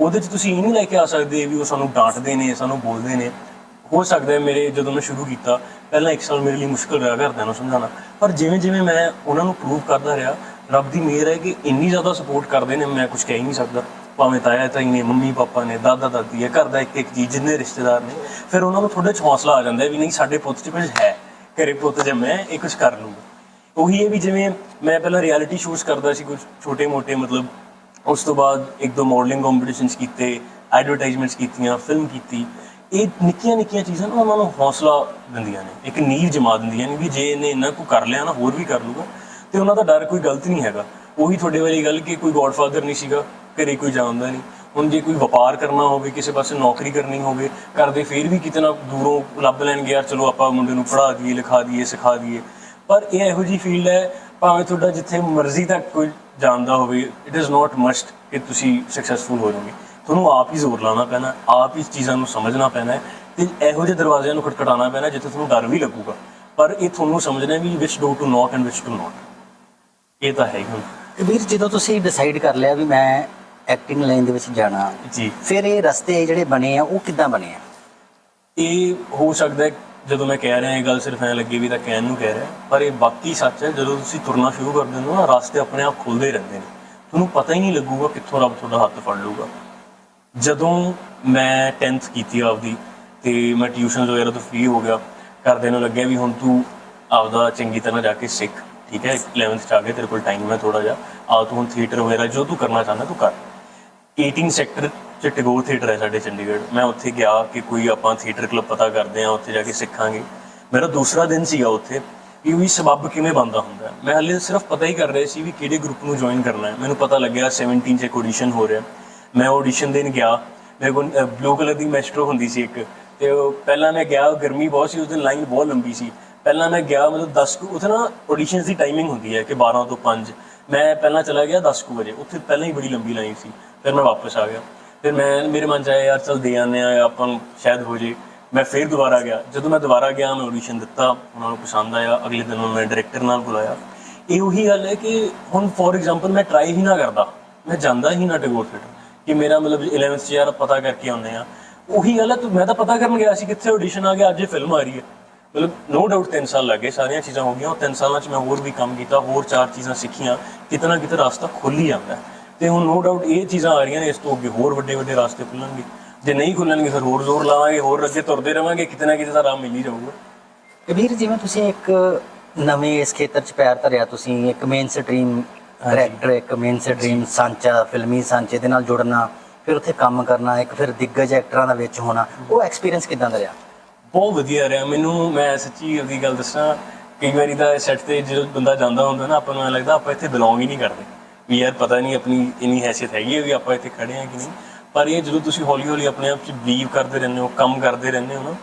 ਉਹਦੇ 'ਚ ਤੁਸੀਂ ਇਹ ਨਹੀਂ ਲੈ ਕੇ ਆ ਸਕਦੇ ਵੀ ਉਹ ਸਾਨੂੰ ਡਾਂਟਦੇ ਨੇ, ਸਾਨੂੰ ਬੋਲਦੇ ਨੇ। ਹੋ ਸਕਦਾ ਹੈ ਮੇਰੇ ਜਦੋਂ ਮੈਂ ਸ਼ੁਰੂ ਕੀਤਾ ਪਹਿਲਾਂ ਇੱਕ ਸਾਲ ਮੇਰੇ ਲਈ ਮੁਸ਼ਕਲ ਰਿਹਾ ਘਰਦਿਆਂ ਨੂੰ ਸਮਝਾਉਣਾ। ਪਰ ਜਿਵੇਂ ਜਿਵੇਂ ਮੈਂ ਉਹਨਾਂ ਨੂੰ ਪ੍ਰੂਵ ਕਰਦਾ ਰਿਹਾ, ਰੱਬ ਦੀ ਮਿਹਰ ਹੈ ਕਿ ਇੰਨੀ ਜ਼ਿਆਦਾ ਸਪੋਰਟ ਕਰਦੇ ਨੇ, ਮੈਂ ਕੁਝ ਕਹਿ ਹੀ ਨਹੀਂ ਸਕਦਾ। ਭਾਵੇਂ ਤਾਇਆ ਤਾਈ ਨੇ, ਮੰਮੀ ਪਾਪਾ ਨੇ, ਦਾਦਾ ਦਾਦੀ ਹੈ, ਘਰ ਦਾ ਇੱਕ ਇੱਕ ਜੀ ਜਿੰਨੇ ਰਿਸ਼ਤੇਦਾਰ ਨੇ, ਫਿਰ ਉਹਨਾਂ ਨੂੰ ਥੋੜੇ ਚ ਹੌਸਲਾ ਆ ਜਾਂਦਾ ਵੀ ਨਹੀਂ, ਸਾਡੇ ਪੁੱਤ ਚ ਕੁਝ ਹੈ। ਘਰੇ ਪੁੱਤ ਜੇ ਮੈਂ, ਇਹ ਕੁਝ ਕਰ ਲੂੰਗਾ ਉਹੀ ਹੈ ਵੀ ਜਿਵੇਂ ਮੈਂ ਪਹਿਲਾਂ ਰਿਐਲਿਟੀ ਸ਼ੋਜ਼ ਕਰਦਾ ਸੀ ਕੁਝ ਛੋਟੇ ਮੋਟੇ, ਮਤਲਬ ਉਸ ਤੋਂ ਬਾਅਦ ਇੱਕ ਦੋ ਮਾਡਲਿੰਗ ਕੰਪੀਟੀਸ਼ਨਸ ਕੀਤੇ ਐਡਵਰਟਾਈਜ਼ਮੈਂਟਸ ਕੀਤੀਆਂ ਫਿਲਮ ਕੀਤੀ। ਇਹ ਨਿੱਕੀਆਂ ਨਿੱਕੀਆਂ ਚੀਜ਼ਾਂ ਨਾ ਉਹਨਾਂ ਨੂੰ ਹੌਸਲਾ ਦਿੰਦੀਆਂ ਨੇ, ਇੱਕ ਨੀਂਹ ਜਮਾ ਦਿੰਦੀਆਂ ਨੇ ਵੀ ਜੇ ਇਹਨੇ ਇੰਨਾ ਕੁ ਕਰ ਲਿਆ ਨਾ ਹੋਰ ਵੀ ਕਰ ਲੂਗਾ ਤੇ ਉਹਨਾਂ ਦਾ ਡਰ ਕੋਈ ਗਲਤ ਨਹੀਂ ਹੈਗਾ। ਉਹੀ ਤੁਹਾਡੇ ਵਾਲੀ ਗੱਲ ਕਿ ਕੋਈ ਗੋਡਫਾਦਰ ਨਹੀਂ ਸੀਗਾ, ਘਰੇ ਕੋਈ ਜਾਣਦਾ ਨਹੀਂ। ਹੁਣ ਜੇ ਕੋਈ ਵਪਾਰ ਕਰਨਾ ਹੋਵੇ, ਕਿਸੇ ਪਾਸੇ ਨੌਕਰੀ ਕਰਨੀ ਹੋਵੇ ਕਰਦੇ ਫਿਰ ਵੀ ਕਿਤੇ ਨਾ ਦੂਰੋਂ ਲੱਭ ਲੈਣਗੇ, ਯਾਰ ਚਲੋ ਆਪਾਂ ਮੁੰਡੇ ਨੂੰ ਪੜ੍ਹਾ ਦਈਏ, ਲਿਖਾ ਦਈਏ, ਸਿਖਾ ਦਈਏ। ਪਰ ਇਹ ਇਹੋ ਜੀ ਫੀਲਡ ਹੈ, ਭਾਵੇਂ ਤੁਹਾਡਾ ਜਿੱਥੇ ਮਰਜ਼ੀ ਤੱਕ ਕੋਈ ਜਾਣਦਾ ਹੋਵੇ ਇਟ ਇਜ਼ ਨਾਟ ਮਸਟ ਕਿ ਤੁਸੀਂ ਸਕਸੈਸਫੁਲ ਹੋ ਜਾਓਗੇ। ਤੁਹਾਨੂੰ ਆਪ ਹੀ ਜ਼ੋਰ ਲਾਉਣਾ ਪੈਣਾ ਆਪ ਹੀ ਚੀਜ਼ਾਂ ਨੂੰ ਸਮਝਣਾ ਪੈਣਾ ਤੇ ਇਹੋ ਜਿਹੇ ਦਰਵਾਜ਼ਿਆਂ ਨੂੰ ਖਟਖਟਾਉਣਾ ਪੈਣਾ ਜਿੱਥੇ ਤੁਹਾਨੂੰ ਡਰ ਵੀ ਲੱਗੂਗਾ। ਪਰ ਇਹ ਤੁਹਾਨੂੰ ਸਮਝਣਾ ਵੀ which door to knock and which to not ਇਹ ਤਾਂ ਹੈ ਹੀ ਹੁਣ। ਕਬੀਰ ਜਦੋਂ ਤੁਸੀਂ ਡਿਸਾਈਡ ਕਰ ਲਿਆ ਵੀ ਮੈਂ ਐਕਟਿੰਗ ਲਾਈਨ ਦੇ ਵਿੱਚ ਜਾਣਾ ਜੀ। ਫਿਰ ਇਹ ਰਸਤੇ ਜਿਹੜੇ ਬਣੇ ਆ ਉਹ ਕਿੱਦਾਂ ਬਣੇ ਆ? ਇਹ ਹੋ ਸਕਦਾ ਜਦੋਂ ਮੈਂ ਕਹਿ ਰਿਹਾ ਇਹ ਗੱਲ ਸਿਰਫ ਐ ਲੱਗੇ ਵੀ ਤਾਂ ਕਹਿਣ ਨੂੰ ਕਹਿ ਰਿਹਾ ਪਰ ਇਹ ਬਾਕੀ ਸੱਚ ਹੈ ਜਦੋਂ ਤੁਸੀਂ ਤੁਰਨਾ ਸ਼ੁਰੂ ਕਰ ਦਿੰਦੇ ਹੋ ਨਾ ਰਾਸਤੇ ਆਪਣੇ ਆਪ ਖੁੱਲਦੇ ਰਹਿੰਦੇ ਨੇ। ਤੁਹਾਨੂੰ ਪਤਾ ਹੀ ਨਹੀਂ ਲੱਗੂਗਾ ਕਿੱਥੋਂ ਰੱਬ ਤੁਹਾਡਾ ਹੱਥ ਫੜ ਲੂਗਾ ਜਦੋਂ ਮੈਂ 10th ਕੀਤੀ ਆਪਦੀ, ਤੇ ਮੈਂ ਟਿਊਸ਼ਨ ਵਗੈਰਾ ਤੋਂ ਫ੍ਰੀ ਹੋ ਗਿਆ, ਘਰਦਿਆਂ ਨੂੰ ਲੱਗਿਆ ਵੀ ਹੁਣ ਤੂੰ ਆਪਦਾ ਚੰਗੀ ਤਰ੍ਹਾਂ ਜਾ ਕੇ ਸਿੱਖ, ਠੀਕ ਹੈ? 11th ਚ ਆ ਗਿਆ, ਤੇਰੇ ਕੋਲ ਟਾਈਮ ਹੈ ਥੋੜਾ ਜਿਹਾ, ਆ ਤੂੰ ਹੁਣ ਥੀਏਟਰ ਵਗੈਰਾ, ਜੋ ਤੂੰ ਕਰਨਾ ਚਾਹੁੰਦਾ ਤੂੰ ਕਰ। 18 ਸੈਕਟਰ ਚ ਟੈਗੋਰ ਥੀਏਟਰ ਹੈ ਸਾਡੇ ਚੰਡੀਗੜ੍ਹ, ਮੈਂ ਉੱਥੇ ਗਿਆ ਕਿ ਕੋਈ ਆਪਾਂ ਥੀਏਟਰ ਕਲੱਬ ਪਤਾ ਕਰਦੇ ਆ ਉੱਥੇ ਜਾ ਕੇ ਸਿੱਖਾਂਗੇ। ਮੇਰਾ ਦੂਸਰਾ ਦਿਨ ਸੀਗਾ ਉੱਥੇ, ਵੀ ਵੀ ਸਬੱਬ ਕਿਵੇਂ ਬੰਦਾ ਹੁੰਦਾ। ਮੈਂ ਹਾਲੇ ਸਿਰਫ ਪਤਾ ਹੀ ਕਰ ਰਿਹਾ ਸੀ ਵੀ ਕਿਹੜੇ ਗਰੁੱਪ ਨੂੰ ਜੁਆਇਨ ਕਰਨਾ ਹੈ। ਮੈਨੂੰ ਪਤਾ ਲੱਗਿਆ 17 ਚ ਇੱਕ ਆਡੀਸ਼ਨ ਹੋ ਰਿਹਾ। ਮੈਂ ਆਡੀਸ਼ਨ ਦੇਣ ਗਿਆ। ਮੇਰੇ ਕੋਲ ਬਲੂ ਕਲਰ ਦੀ ਮੈਸਟਰੋ ਹੁੰਦੀ ਸੀ ਇੱਕ। ਤੇ ਉਹ ਪਹਿਲਾਂ ਮੈਂ ਗਿਆ, ਗਰਮੀ ਬਹੁਤ ਸੀ, ਉਸ ਦਿਨ ਲਾਈਨ ਬਹੁਤ ਲੰਬੀ ਸੀ। ਪਹਿਲਾਂ ਮੈਂ ਗਿਆ, ਮਤਲਬ 10 ਕੁ, ਉੱਥੇ ਨਾ ਆਡੀਸ਼ਨਸ ਦੀ ਟਾਈਮਿੰਗ ਹੁੰਦੀ ਹੈ ਕਿ 12 ਤੋਂ 5 ਮੈਂ ਪਹਿਲਾਂ ਚਲਾ ਗਿਆ 10 ਕੁ ਵਜੇ। ਉੱਥੇ ਪਹਿਲਾਂ ਹੀ ਬੜੀ ਲੰਬੀ ਲਾਈਨ ਸੀ। ਫਿਰ ਮੈਂ ਵਾਪਸ ਆ ਗਿਆ। ਫਿਰ ਮੈਂ, ਮੇਰੇ ਮਨ ਚ ਆਇਆ, ਯਾਰ ਚਲ ਦੇ ਆਨੇ ਆ ਆਪਾਂ ਸ਼ਾਇਦ ਹੋ ਜੇ। ਮੈਂ ਫਿਰ ਦੁਬਾਰਾ ਗਿਆ। ਜਦੋਂ ਮੈਂ ਦੁਬਾਰਾ ਗਿਆ, ਮੈਂ ਆਡੀਸ਼ਨ ਦਿੱਤਾ। ਉਹਨਾਂ ਨੂੰ ਪਸੰਦ ਆਇਆ। ਅਗਲੇ ਦਿਨ ਉਹਨਾਂ ਨੇ ਡਾਇਰੈਕਟਰ ਨਾਲ ਬੁਲਾਇਆ। ਇਹ ਉਹੀ ਗੱਲ ਹੈ ਕਿ ਹੁਣ ਫੋਰ ਐਗਜ਼ਾਮਪਲ ਮੈਂ ਟਰਾਈ ਹੀ ਨਾ ਕਰਦਾ। ਮੈਂ ਜਾਂਦਾ ਹੀ ਨਾ ਟੈਗੋਰ ਥੀਏਟਰ ਕਿ ਮੇਰਾ ਮਤਲਬ 11th ਚ ਯਾਰ ਪਤਾ ਕਰਕੇ ਆਉਂਦੇ ਆ ਉਹੀ ਗੱਲ ਹੈ, ਤੂੰ ਮੈਂ ਤਾਂ ਪਤਾ ਕਰਨ ਗਿਆ ਸੀ ਕਿੱਥੇ ਆਡੀਸ਼ਨ ਆ ਗਿਆ, ਅੱਜ ਇਹ ਫਿਲਮ ਆ ਰਹੀ ਹੈ। ਮਤਲਬ ਨੋ ਡਾਊਟ 3 ਸਾਲ ਲੱਗੇ ਸਾਰੀਆਂ ਚੀਜ਼ਾਂ ਹੋ ਗਈਆਂ, ਉਹ 3 ਸਾਲਾਂ ਚ ਮੈਂ ਹੋਰ ਵੀ ਕੰਮ ਕੀਤਾ, ਹੋਰ ਚਾਰ ਚੀਜ਼ਾਂ ਸਿੱਖੀਆਂ ਕਿਤੇ ਨਾ ਕਿਤੇ ਰਸਤਾ ਖੁੱਲ ਹੀ ਜਾਂਦਾ ਹੈ। ਤੇ ਹੁਣ ਨੋ ਡਾਊਟ ਇਹ ਚੀਜ਼ਾਂ ਆ ਰਹੀਆਂ ਨੇ, ਇਸ ਤੋਂ ਅੱਗੇ ਹੋਰ ਵੱਡੇ ਵੱਡੇ ਰਸਤੇ ਖੁੱਲਣਗੇ ਜੇ ਨਹੀਂ ਖੁੱਲਣਗੇ ਫਿਰ ਹੋਰ ਜ਼ੋਰ ਲਾਵਾਂਗੇ, ਹੋਰ ਅੱਗੇ ਤੁਰਦੇ ਰਵਾਂਗੇ, ਕਿਤੇ ਨਾ ਕਿਤੇ ਤਾਂ ਰਾਹ ਮਿਲ ਹੀ ਜਾਊਗਾ। ਕਬੀਰ, ਜਿਵੇਂ ਤੁਸੀਂ ਇੱਕ ਨਵੇਂ ਇਸ ਖੇਤਰ 'ਚ ਪੈਰ ਧਰਿਆ, ਤੁਸੀਂ ਇੱਕ ਮੇਨ ਸਟ੍ਰੀਮ ਡਾਇਰੈਕਟਰ ਇੱਕ ਮੇਨ ਸਟ੍ਰੀਮ ਸਾਂਚਾ ਫਿਲਮੀ ਸਾਂਚੇ ਦੇ ਨਾਲ ਜੁੜਨਾ, ਫਿਰ ਉੱਥੇ ਕੰਮ ਕਰਨਾ, ਇੱਕ ਫਿਰ ਦਿੱਗਜ ਐਕਟਰਾਂ ਦਾ ਵਿੱਚ ਹੋਣਾ, ਉਹ ਐਕਸਪੀਰੀਅੰਸ ਕਿਦਾਂ ਦਾ ਰਿਹਾ? ਬਹੁਤ ਵਧੀਆ ਰਿਹਾ। ਮੈਨੂੰ, ਮੈਂ ਸੱਚੀ ਉਹਦੀ ਗੱਲ ਦੱਸਾਂ, ਕਈ ਵਾਰੀ ਤਾਂ ਸੈੱਟ ਤੇ ਜਦੋਂ ਬੰਦਾ ਜਾਂਦਾ ਹੁੰਦਾ ਨਾ, ਆਪਾਂ ਨੂੰ ਲੱਗਦਾ ਆਪਾਂ ਇੱਥੇ ਬਿਲੋਂਗ ਹੀ ਨਹੀਂ ਕਰਦੇ। ਵੀ ਯਾਰ ਪਤਾ ਨਹੀਂ ਆਪਣੀ ਇੰਨੀ ਹੈਸੀਅਤ ਹੈਗੀ ਹੈ ਵੀ ਆਪਾਂ ਇੱਥੇ ਖੜੇ ਹਾਂ ਕਿ ਨਹੀਂ। ਪਰ ਇਹ ਜਦੋਂ ਤੁਸੀਂ ਹੌਲੀ ਹੌਲੀ ਆਪਣੇ ਆਪ 'ਚ ਬਲੀਵ ਕਰਦੇ ਰਹਿੰਦੇ ਹੋ, ਕੰਮ ਕਰਦੇ ਰਹਿੰਦੇ ਹੋ ਨਾ,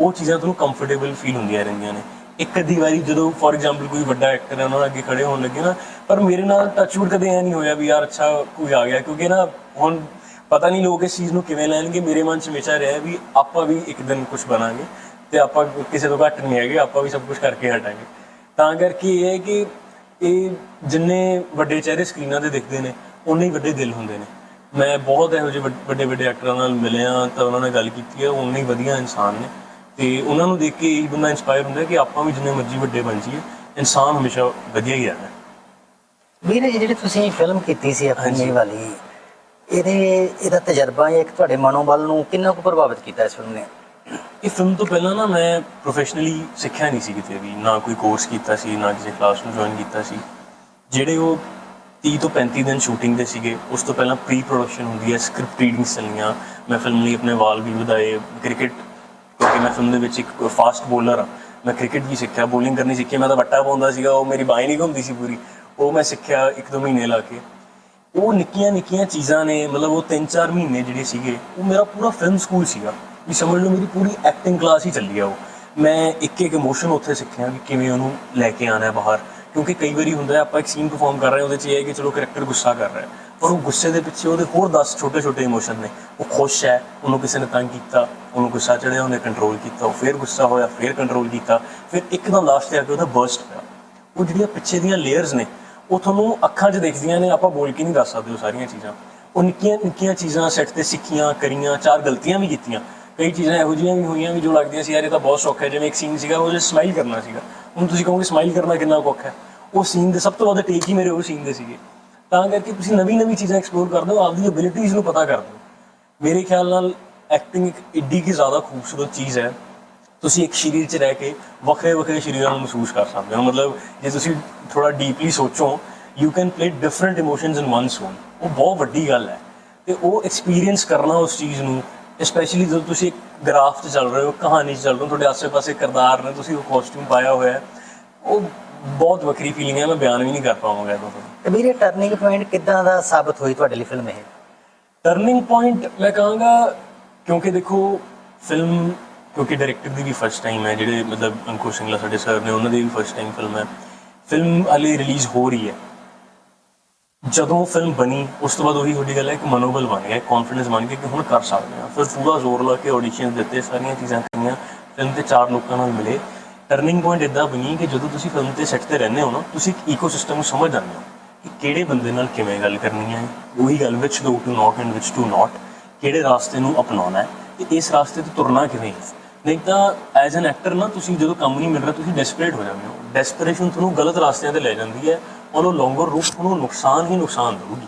ਉਹ ਚੀਜ਼ਾਂ ਤੁਹਾਨੂੰ ਕੰਫਰਟੇਬਲ ਫੀਲ ਹੁੰਦੀਆਂ ਰਹਿੰਦੀਆਂ ਨੇ। ਇੱਕ ਅੱਧੀ ਵਾਰੀ ਜਦੋਂ ਫੋਰ ਐਗਜ਼ਾਮਪਲ ਕੋਈ ਵੱਡਾ ਐਕਟਰ ਹੈ, ਉਹਨਾਂ ਦੇ ਅੱਗੇ ਖੜੇ ਹੋਣ ਲੱਗੇ ਨਾ, ਪਰ ਮੇਰੇ ਨਾਲ ਟੱਚਵੁੱਡ ਕਦੇ ਐ ਨਹੀਂ ਹੋਇਆ ਵੀ ਯਾਰ ਅੱਛਾ ਕੋਈ ਆ ਗਿਆ, ਕਿਉਂਕਿ ਨਾ ਹੁਣ ਪਤਾ ਨਹੀਂ ਲੋਕ ਇਸ ਚੀਜ਼ ਨੂੰ ਕਿਵੇਂ ਲੈਣਗੇ। ਮੇਰੇ ਮਨ 'ਚ ਹਮੇਸ਼ਾ ਰਿਹਾ ਵੀ ਆਪਾਂ ਵੀ ਇੱਕ ਦਿਨ ਕੁਝ ਬਣਾਂਗੇ ਤੇ ਆਪਾਂ ਕਿਸੇ ਤੋਂ ਘੱਟ ਨਹੀਂ ਹੈਗੇ, ਆਪਾਂ ਵੀ ਸਭ ਕੁਝ ਕਰਕੇ ਹਟਾਂਗੇ। ਤਾਂ ਕਰਕੇ ਇਹ ਹੈ ਕਿ ਇਹ ਜਿੰਨੇ ਵੱਡੇ ਚਿਹਰੇ ਸਕਰੀਨਾਂ ਤੇ ਦਿਖਦੇ ਨੇ ਉਨੇ ਹੀ ਵੱਡੇ ਦਿਲ ਹੁੰਦੇ ਨੇ। ਮੈਂ ਬਹੁਤ ਇਹੋ ਜਿਹੇ ਵੱਡੇ ਵੱਡੇ ਐਕਟਰਾਂ ਨਾਲ ਮਿਲਿਆ, ਤਾਂ ਉਹਨਾਂ ਨਾਲ ਗੱਲ ਕੀਤੀ ਹੈ ਉਹ ਉਨੇ ਹੀ ਵਧੀਆ ਇਨਸਾਨ ਨੇ। ਤੇ ਉਹਨਾਂ ਨੂੰ ਦੇਖ ਕੇ ਇਹ ਬੰਦਾ ਇਨਸਪਾਇਰ ਹੁੰਦਾ ਕਿ ਆਪਾਂ ਵੀ ਜਿੰਨੇ ਮਰਜ਼ੀ ਵੱਡੇ ਬਣ ਜਾਈਏ ਇਨਸਾਨ ਹਮੇਸ਼ਾ ਵਧੀਆ ਹੀ ਰਹਿਣਾ ਵੀਰ ਇਹ ਜਿਹੜੀ ਤੁਸੀਂ ਫਿਲਮ ਕੀਤੀ ਸੀ ਆਪਣੀ ਵਾਲੀ ਇਹਦੇ ਇਹਦਾ ਤਜਰਬਾ ਇੱਕ ਤੁਹਾਡੇ ਮਨੋਬਲ ਨੂੰ ਕਿੰਨਾ ਕੁ ਪ੍ਰਭਾਵਿਤ ਕੀਤਾ ਇਸ ਫਿਲਮ ਨੇ? ਇਹ ਫਿਲਮ ਤੋਂ ਪਹਿਲਾਂ ਨਾ ਮੈਂ ਪ੍ਰੋਫੈਸ਼ਨਲੀ ਸਿੱਖਿਆ ਨਹੀਂ ਸੀ ਕਿਤੇ ਵੀ ਨਾ ਕੋਈ ਕੋਰਸ ਕੀਤਾ ਸੀ ਨਾ ਕਿਸੇ ਕਲਾਸ ਨੂੰ ਜੁਆਇਨ ਕੀਤਾ ਸੀ। ਜਿਹੜੇ ਉਹ 30 ਤੋਂ 35 ਦਿਨ ਸ਼ੂਟਿੰਗ ਦੇ ਸੀਗੇ ਉਸ ਤੋਂ ਪਹਿਲਾਂ ਪ੍ਰੀ ਪ੍ਰੋਡਕਸ਼ਨ ਹੁੰਦੀ ਹੈ ਸਕ੍ਰਿਪਟ ਰੀਡਿੰਗ ਚੱਲੀਆਂ ਮੈਂ ਫਿਲਮ ਲਈ ਆਪਣੇ ਵਾਲ ਵੀ ਵਧਾਏ ਕ੍ਰਿਕਟ ਕਿਉਂਕਿ ਮੈਂ ਫਿਲਮ ਦੇ ਵਿੱਚ ਇੱਕ ਫਾਸਟ ਬੋਲਰ ਹਾਂ। ਮੈਂ ਕ੍ਰਿਕਟ ਵੀ ਸਿੱਖਿਆ ਬੋਲਿੰਗ ਕਰਨੀ ਸਿੱਖੀ ਮੈਂ ਤਾਂ ਵੱਟਾ ਪਾਉਂਦਾ ਸੀਗਾ, ਉਹ ਮੇਰੀ ਬਾਂਹ ਨਹੀਂ ਘੁੰਮਦੀ ਸੀ ਪੂਰੀ। ਉਹ ਮੈਂ ਸਿੱਖਿਆ ਇੱਕ ਦੋ ਮਹੀਨੇ ਲਾ ਕੇ। ਉਹ ਨਿੱਕੀਆਂ ਨਿੱਕੀਆਂ ਚੀਜ਼ਾਂ ਨੇ, ਮਤਲਬ ਉਹ 3-4 ਮਹੀਨੇ ਜਿਹੜੇ ਸੀਗੇ, ਉਹ ਮੇਰਾ ਪੂਰਾ ਫਿਲਮ ਸਕੂਲ ਸੀਗਾ। ਵੀ ਸਮਝ ਲਓ, ਮੇਰੀ ਪੂਰੀ ਐਕਟਿੰਗ ਕਲਾਸ ਹੀ ਚੱਲੀ ਆ ਉਹ। ਮੈਂ ਇੱਕ ਇੱਕ ਇਮੋਸ਼ਨ ਉੱਥੇ ਸਿੱਖਿਆ ਕਿ ਕਿਵੇਂ ਉਹਨੂੰ ਲੈ ਕੇ ਆਣਾ ਹੈ ਬਾਹਰ। ਕਿਉਂਕਿ ਕਈ ਵਾਰੀ ਹੁੰਦਾ ਹੈ, ਆਪਾਂ ਇੱਕ ਸੀਨ ਪਰਫਾਰਮ ਕਰ ਰਹੇ ਹਾਂ, ਉਹਦੇ 'ਚ ਇਹ ਹੈ ਕਿ ਚਲੋ ਕਰੈਕਟਰ ਗੁੱਸਾ ਕਰ ਰਿਹਾ ਹੈ। ਪਰ ਉਹ ਗੁੱਸੇ ਦੇ ਪਿੱਛੇ ਉਹਦੇ ਹੋਰ 10 ਛੋਟੇ ਛੋਟੇ ਇਮੋਸ਼ਨ ਨੇ। ਉਹ ਖੁਸ਼ ਹੈ, ਉਹਨੂੰ ਕਿਸੇ ਨੇ ਤੰਗ ਕੀਤਾ, ਉਹਨੂੰ ਗੁੱਸਾ ਚੜਿਆ, ਉਹਨੇ ਕੰਟਰੋਲ ਕੀਤਾ, ਉਹ ਫੇਰ ਗੁੱਸਾ ਹੋਇਆ, ਫੇਰ ਕੰਟਰੋਲ ਕੀਤਾ, ਫਿਰ ਇੱਕਦਮ ਲਾਸਟ ਤੇ ਆ ਕੇ ਉਹਦਾ ਬਰਸਟ ਪਿਆ। ਉਹ ਜਿਹੜੀਆਂ ਪਿੱਛੇ ਦੀਆਂ ਲੇਅਰਸ ਨੇ, ਉਹ ਤੁਹਾਨੂੰ ਅੱਖਾਂ 'ਚ ਦਿਖਦੀਆਂ ਨੇ, ਆਪਾਂ ਬੋਲ ਕੇ ਨਹੀਂ ਦੱਸ ਸਕਦੇ ਉਹ ਸਾਰੀਆਂ ਚੀਜ਼ਾਂ। ਉਹ ਨਿੱਕੀਆਂ ਨਿੱਕੀਆਂ ਚੀਜ਼ਾਂ ਸੈੱਟ ਤੇ ਸਿੱਖੀਆਂ, ਕਰੀਆਂ, ਚਾਰ ਗਲਤੀਆਂ ਵੀ ਕੀਤੀਆਂ। ਕਈ ਚੀਜ਼ਾਂ ਇਹੋ ਜਿਹੀਆਂ ਵੀ ਹੋਈਆਂ ਵੀ ਜੋ ਲੱਗਦੀਆਂ ਸੀ, ਯਾਰ ਇਹ ਤਾਂ ਬਹੁਤ ਸੌਖਾ ਹੈ। ਜਿਵੇਂ ਇੱਕ ਸੀਨ ਸੀਗਾ, ਉਹ ਸਮਾਈਲ ਕਰਨਾ ਸੀਗਾ। ਹੁਣ ਤੁਸੀਂ ਕਹੋਗੇ ਸਮਾਈਲ ਕਰਨਾ ਕਿੰਨਾ ਕੁ ਔਖਾ ਹੈ? ਉਹ ਸੀਨ ਦੇ ਸਭ ਤੋਂ ਵੱਧ ਟੇਕ ਹੀ ਮੇਰੇ ਉਹ ਸੀਨ ਦੇ ਸੀਗੇ। ਤਾਂ ਕਰਕੇ ਤੁਸੀਂ ਨਵੀਂ ਨਵੀਂ ਚੀਜ਼ਾਂ ਐਕਸਪਲੋਰ ਕਰਦੇ ਹੋ ਆਪਦੀ ਐਬਿਲਿਟੀਜ਼ ਨੂੰ ਪਤਾ ਕਰਦੇ ਹੋ ਮੇਰੇ ਖਿਆਲ ਨਾਲ ਐਕਟਿੰਗ ਇੱਕ ਏਡੀ ਕੀ ਜ਼ਿਆਦਾ ਖੂਬਸੂਰਤ ਚੀਜ਼ ਹੈ। ਤੁਸੀਂ ਇੱਕ ਸਰੀਰ 'ਚ ਰਹਿ ਕੇ ਵੱਖਰੇ ਵੱਖਰੇ ਸਰੀਰਾਂ ਨੂੰ ਮਹਿਸੂਸ ਕਰ ਸਕਦੇ ਹੋ। ਮਤਲਬ ਜੇ ਤੁਸੀਂ ਥੋੜਾ ਡੀਪਲੀ ਸੋਚੋ you can play different emotions in one song ਉਹ ਬਹੁਤ ਵੱਡੀ ਗੱਲ ਹੈ। ਤੇ ਉਹ ਐਕਸਪੀਰੀਅੰਸ ਕਰਨਾ ਉਸ ਚੀਜ਼ ਨੂੰ ਸਪੈਸ਼ਲੀ ਜਦੋਂ ਤੁਸੀਂ ਇੱਕ ਗ੍ਰਾਫ 'ਚ ਚੱਲ ਰਹੇ ਹੋ ਕਹਾਣੀ 'ਚ ਚੱਲ ਰਹੇ ਹੋ ਤੁਹਾਡੇ ਆਸ-ਪਾਸੇ ਕਿਰਦਾਰ ਨੇ ਤੁਸੀਂ ਉਹ ਕਾਸਟਿਊਮ ਪਾਇਆ ਹੋਇਆ ਹੈ ਉਹ ਬਹੁਤ ਵੱਖਰੀ ਫੀਲਿੰਗ ਹੈ ਮੈਂ ਬਿਆਨ ਵੀ ਨਹੀਂ ਕਰ ਪਾਵਾਂਗਾ ਤੁਹਾਨੂੰ। ਤੇ ਵੀਰੇ ਟਰਨਿੰਗ ਪੁਆਇੰਟ ਕਿੱਦਾਂ ਦਾ ਸਾਬਤ ਹੋਈ ਤੁਹਾਡੇ ਲਈ ਫਿਲਮ ਇਹ? ਟਰਨਿੰਗ ਪੁਆਇੰਟ ਮੈਂ ਕਹਾਂਗਾ ਕਿਉਂਕਿ ਦੇਖੋ ਫਿਲਮ ਕਿਉਂਕਿ ਡਾਇਰੈਕਟਰ ਦੀ ਵੀ ਫਸਟ ਟਾਈਮ ਹੈ ਜਿਹੜੇ ਮਤਲਬ ਅੰਕੁਰ ਸਿੰਘਲਾ ਸਾਡੇ ਸਰ ਨੇ ਉਹਨਾਂ ਦੀ ਵੀ ਫਸਟ ਟਾਈਮ ਫਿਲਮ ਹੈ। ਫਿਲਮ ਹਾਲੇ ਰਿਲੀਜ਼ ਹੋ ਰਹੀ ਹੈ। ਜਦੋਂ ਫਿਲਮ ਬਣੀ, ਉਸ ਤੋਂ ਬਾਅਦ ਉਹੀ ਤੁਹਾਡੀ ਗੱਲ ਹੈ ਕਿ ਮਨੋਬਲ ਬਣ ਗਿਆ ਕੌਨਫੀਡੈਂਸ ਬਣ ਗਿਆ ਕਿ ਹੁਣ ਕਰ ਸਕਦੇ ਹਾਂ। ਫਿਰ ਪੂਰਾ ਜ਼ੋਰ ਲਾ ਕੇ ਆਡੀਸ਼ਨ ਦਿੱਤੇ, ਸਾਰੀਆਂ ਚੀਜ਼ਾਂ ਕਰੀਆਂ ਫਿਲਮ ਤੇ ਚਾਰ ਲੋਕਾਂ ਨਾਲ ਮਿਲੇ। ਟਰਨਿੰਗ ਪੁਆਇੰਟ ਇਦਾਂ ਬਣੀ ਕਿ ਜਦੋਂ ਤੁਸੀਂ ਫਿਲਮ ਤੇ ਸੈੱਟ ਤੇ ਰਹਿੰਦੇ ਹੋ ਨਾ, ਤੁਸੀਂ ਇੱਕ ਈਕੋਸਿਸਟਮ ਨੂੰ ਸਮਝ ਜਾਂਦੇ ਹੋ ਕਿ ਕਿਹੜੇ ਬੰਦੇ ਨਾਲ ਕਿਵੇਂ ਗੱਲ ਕਰਨੀ ਹੈ। ਉਹੀ ਗੱਲ ਵਿੱਚ ਦੋ to not and which to not ਕਿਹੜੇ ਰਾਸਤੇ ਨੂੰ ਅਪਣਾਉਣਾ ਹੈ ਤੇ ਇਸ ਰਾਸਤੇ ਤੇ ਤੁਰਨਾ ਕਿਵੇਂ ਹੈ। ਨਹੀਂ ਤਾਂ ਐਜ਼ ਐਨ ਐਕਟਰ ਨਾ, ਤੁਸੀਂ ਜਦੋਂ ਕੰਮ ਨਹੀਂ ਮਿਲ ਰਿਹਾ, ਤੁਸੀਂ ਡੈਸਪਰੇਟ ਹੋ ਜਾਂਦੇ ਹੋ। ਡੈਸਪਰੇਸ਼ਨ ਤੁਹਾਨੂੰ ਗਲਤ ਰਾਸਤਿਆਂ ਤੇ ਲੈ ਜਾਂਦੀ ਹੈ। ਉਹਨੂੰ ਲੌਂਗਰ ਰੂਟ ਤੁਹਾਨੂੰ ਨੁਕਸਾਨ ਹੀ ਨੁਕਸਾਨ ਦੇਊਗੀ।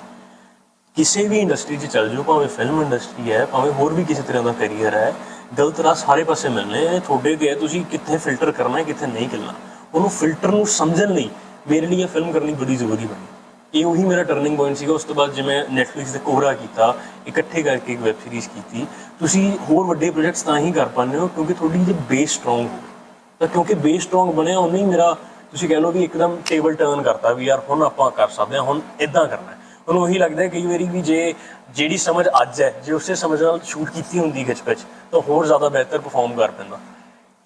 ਕਿਸੇ ਵੀ ਇੰਡਸਟਰੀ 'ਚ ਚੱਲ ਜਾਓ, ਭਾਵੇਂ ਫਿਲਮ ਇੰਡਸਟਰੀ ਹੈ, ਭਾਵੇਂ ਹੋਰ ਵੀ ਕਿਸੇ ਤਰ੍ਹਾਂ ਦਾ ਕੈਰੀਅਰ ਹੈ, ਗਲਤ ਰਾਹ ਸਾਰੇ ਪਾਸੇ ਮਿਲਨੇ ਹੈ ਤੁਹਾਡੇ ਤੇ ਹੈ ਤੁਸੀਂ ਕਿੱਥੇ ਫਿਲਟਰ ਕਰਨਾ ਹੈ, ਕਿੱਥੇ ਨਹੀਂ ਕਰਨਾ ਉਹਨੂੰ ਫਿਲਟਰ ਨੂੰ ਸਮਝਣ ਲਈ ਮੇਰੇ ਲਈ ਇਹ ਫਿਲਮ ਕਰਨੀ ਬੜੀ ਜ਼ਰੂਰੀ ਬਣੀ। ਇਹ ਉਹੀ ਮੇਰਾ ਟਰਨਿੰਗ ਪੁਆਇੰਟ ਸੀਗਾ, ਉਸ ਤੋਂ ਬਾਅਦ ਜਿਵੇਂ ਨੈਟਫਲਿਕਸ ਤੇ ਕੋਹਰਾ ਕੀਤਾ, ਇਕੱਠੇ ਕਰਕੇ ਇੱਕ ਵੈਬ ਸੀਰੀਜ਼ ਕੀਤੀ। ਤੁਸੀਂ ਹੋਰ ਵੱਡੇ ਪ੍ਰੋਜੈਕਟਸ ਤਾਂ ਹੀ ਕਰ ਪਾਉਂਦੇ ਹੋ, ਕਿਉਂਕਿ ਤੁਹਾਡੀ ਜੇ ਬੇਸ ਸਟਰੋਂਗ ਹੋਵੇ ਤਾਂ ਕਿਉਂਕਿ ਬੇਸ ਸਟਰੋਂਗ ਬਣਿਆ, ਉਹਨੇ ਹੀ ਮੇਰਾ ਤੁਸੀਂ ਕਹਿ ਲਓ ਵੀ ਇੱਕਦਮ ਟੇਬਲ ਟਰਨ ਕਰਤਾ ਵੀ ਯਾਰ ਹੁਣ ਆਪਾਂ ਕਰ ਸਕਦੇ ਹਾਂ ਹੁਣ ਇਦਾਂ ਕਰਨਾ ਹੈ। ਉਹਨੂੰ ਉਹੀ ਲੱਗਦਾ ਹੈ ਕਈ ਵਾਰੀ ਵੀ ਜੇ ਜਿਹੜੀ ਸਮਝ ਅੱਜ ਹੈ ਜੇ ਉਸੇ ਸਮਝ ਨਾਲ ਸ਼ੂਟ ਕੀਤੀ ਹੁੰਦੀ ਖਿੱਚ ਪਿਚ ਤਾਂ ਹੋਰ ਜ਼ਿਆਦਾ ਬਿਹਤਰ ਪਰਫਾਰਮ ਕਰ ਪੈਂਦਾ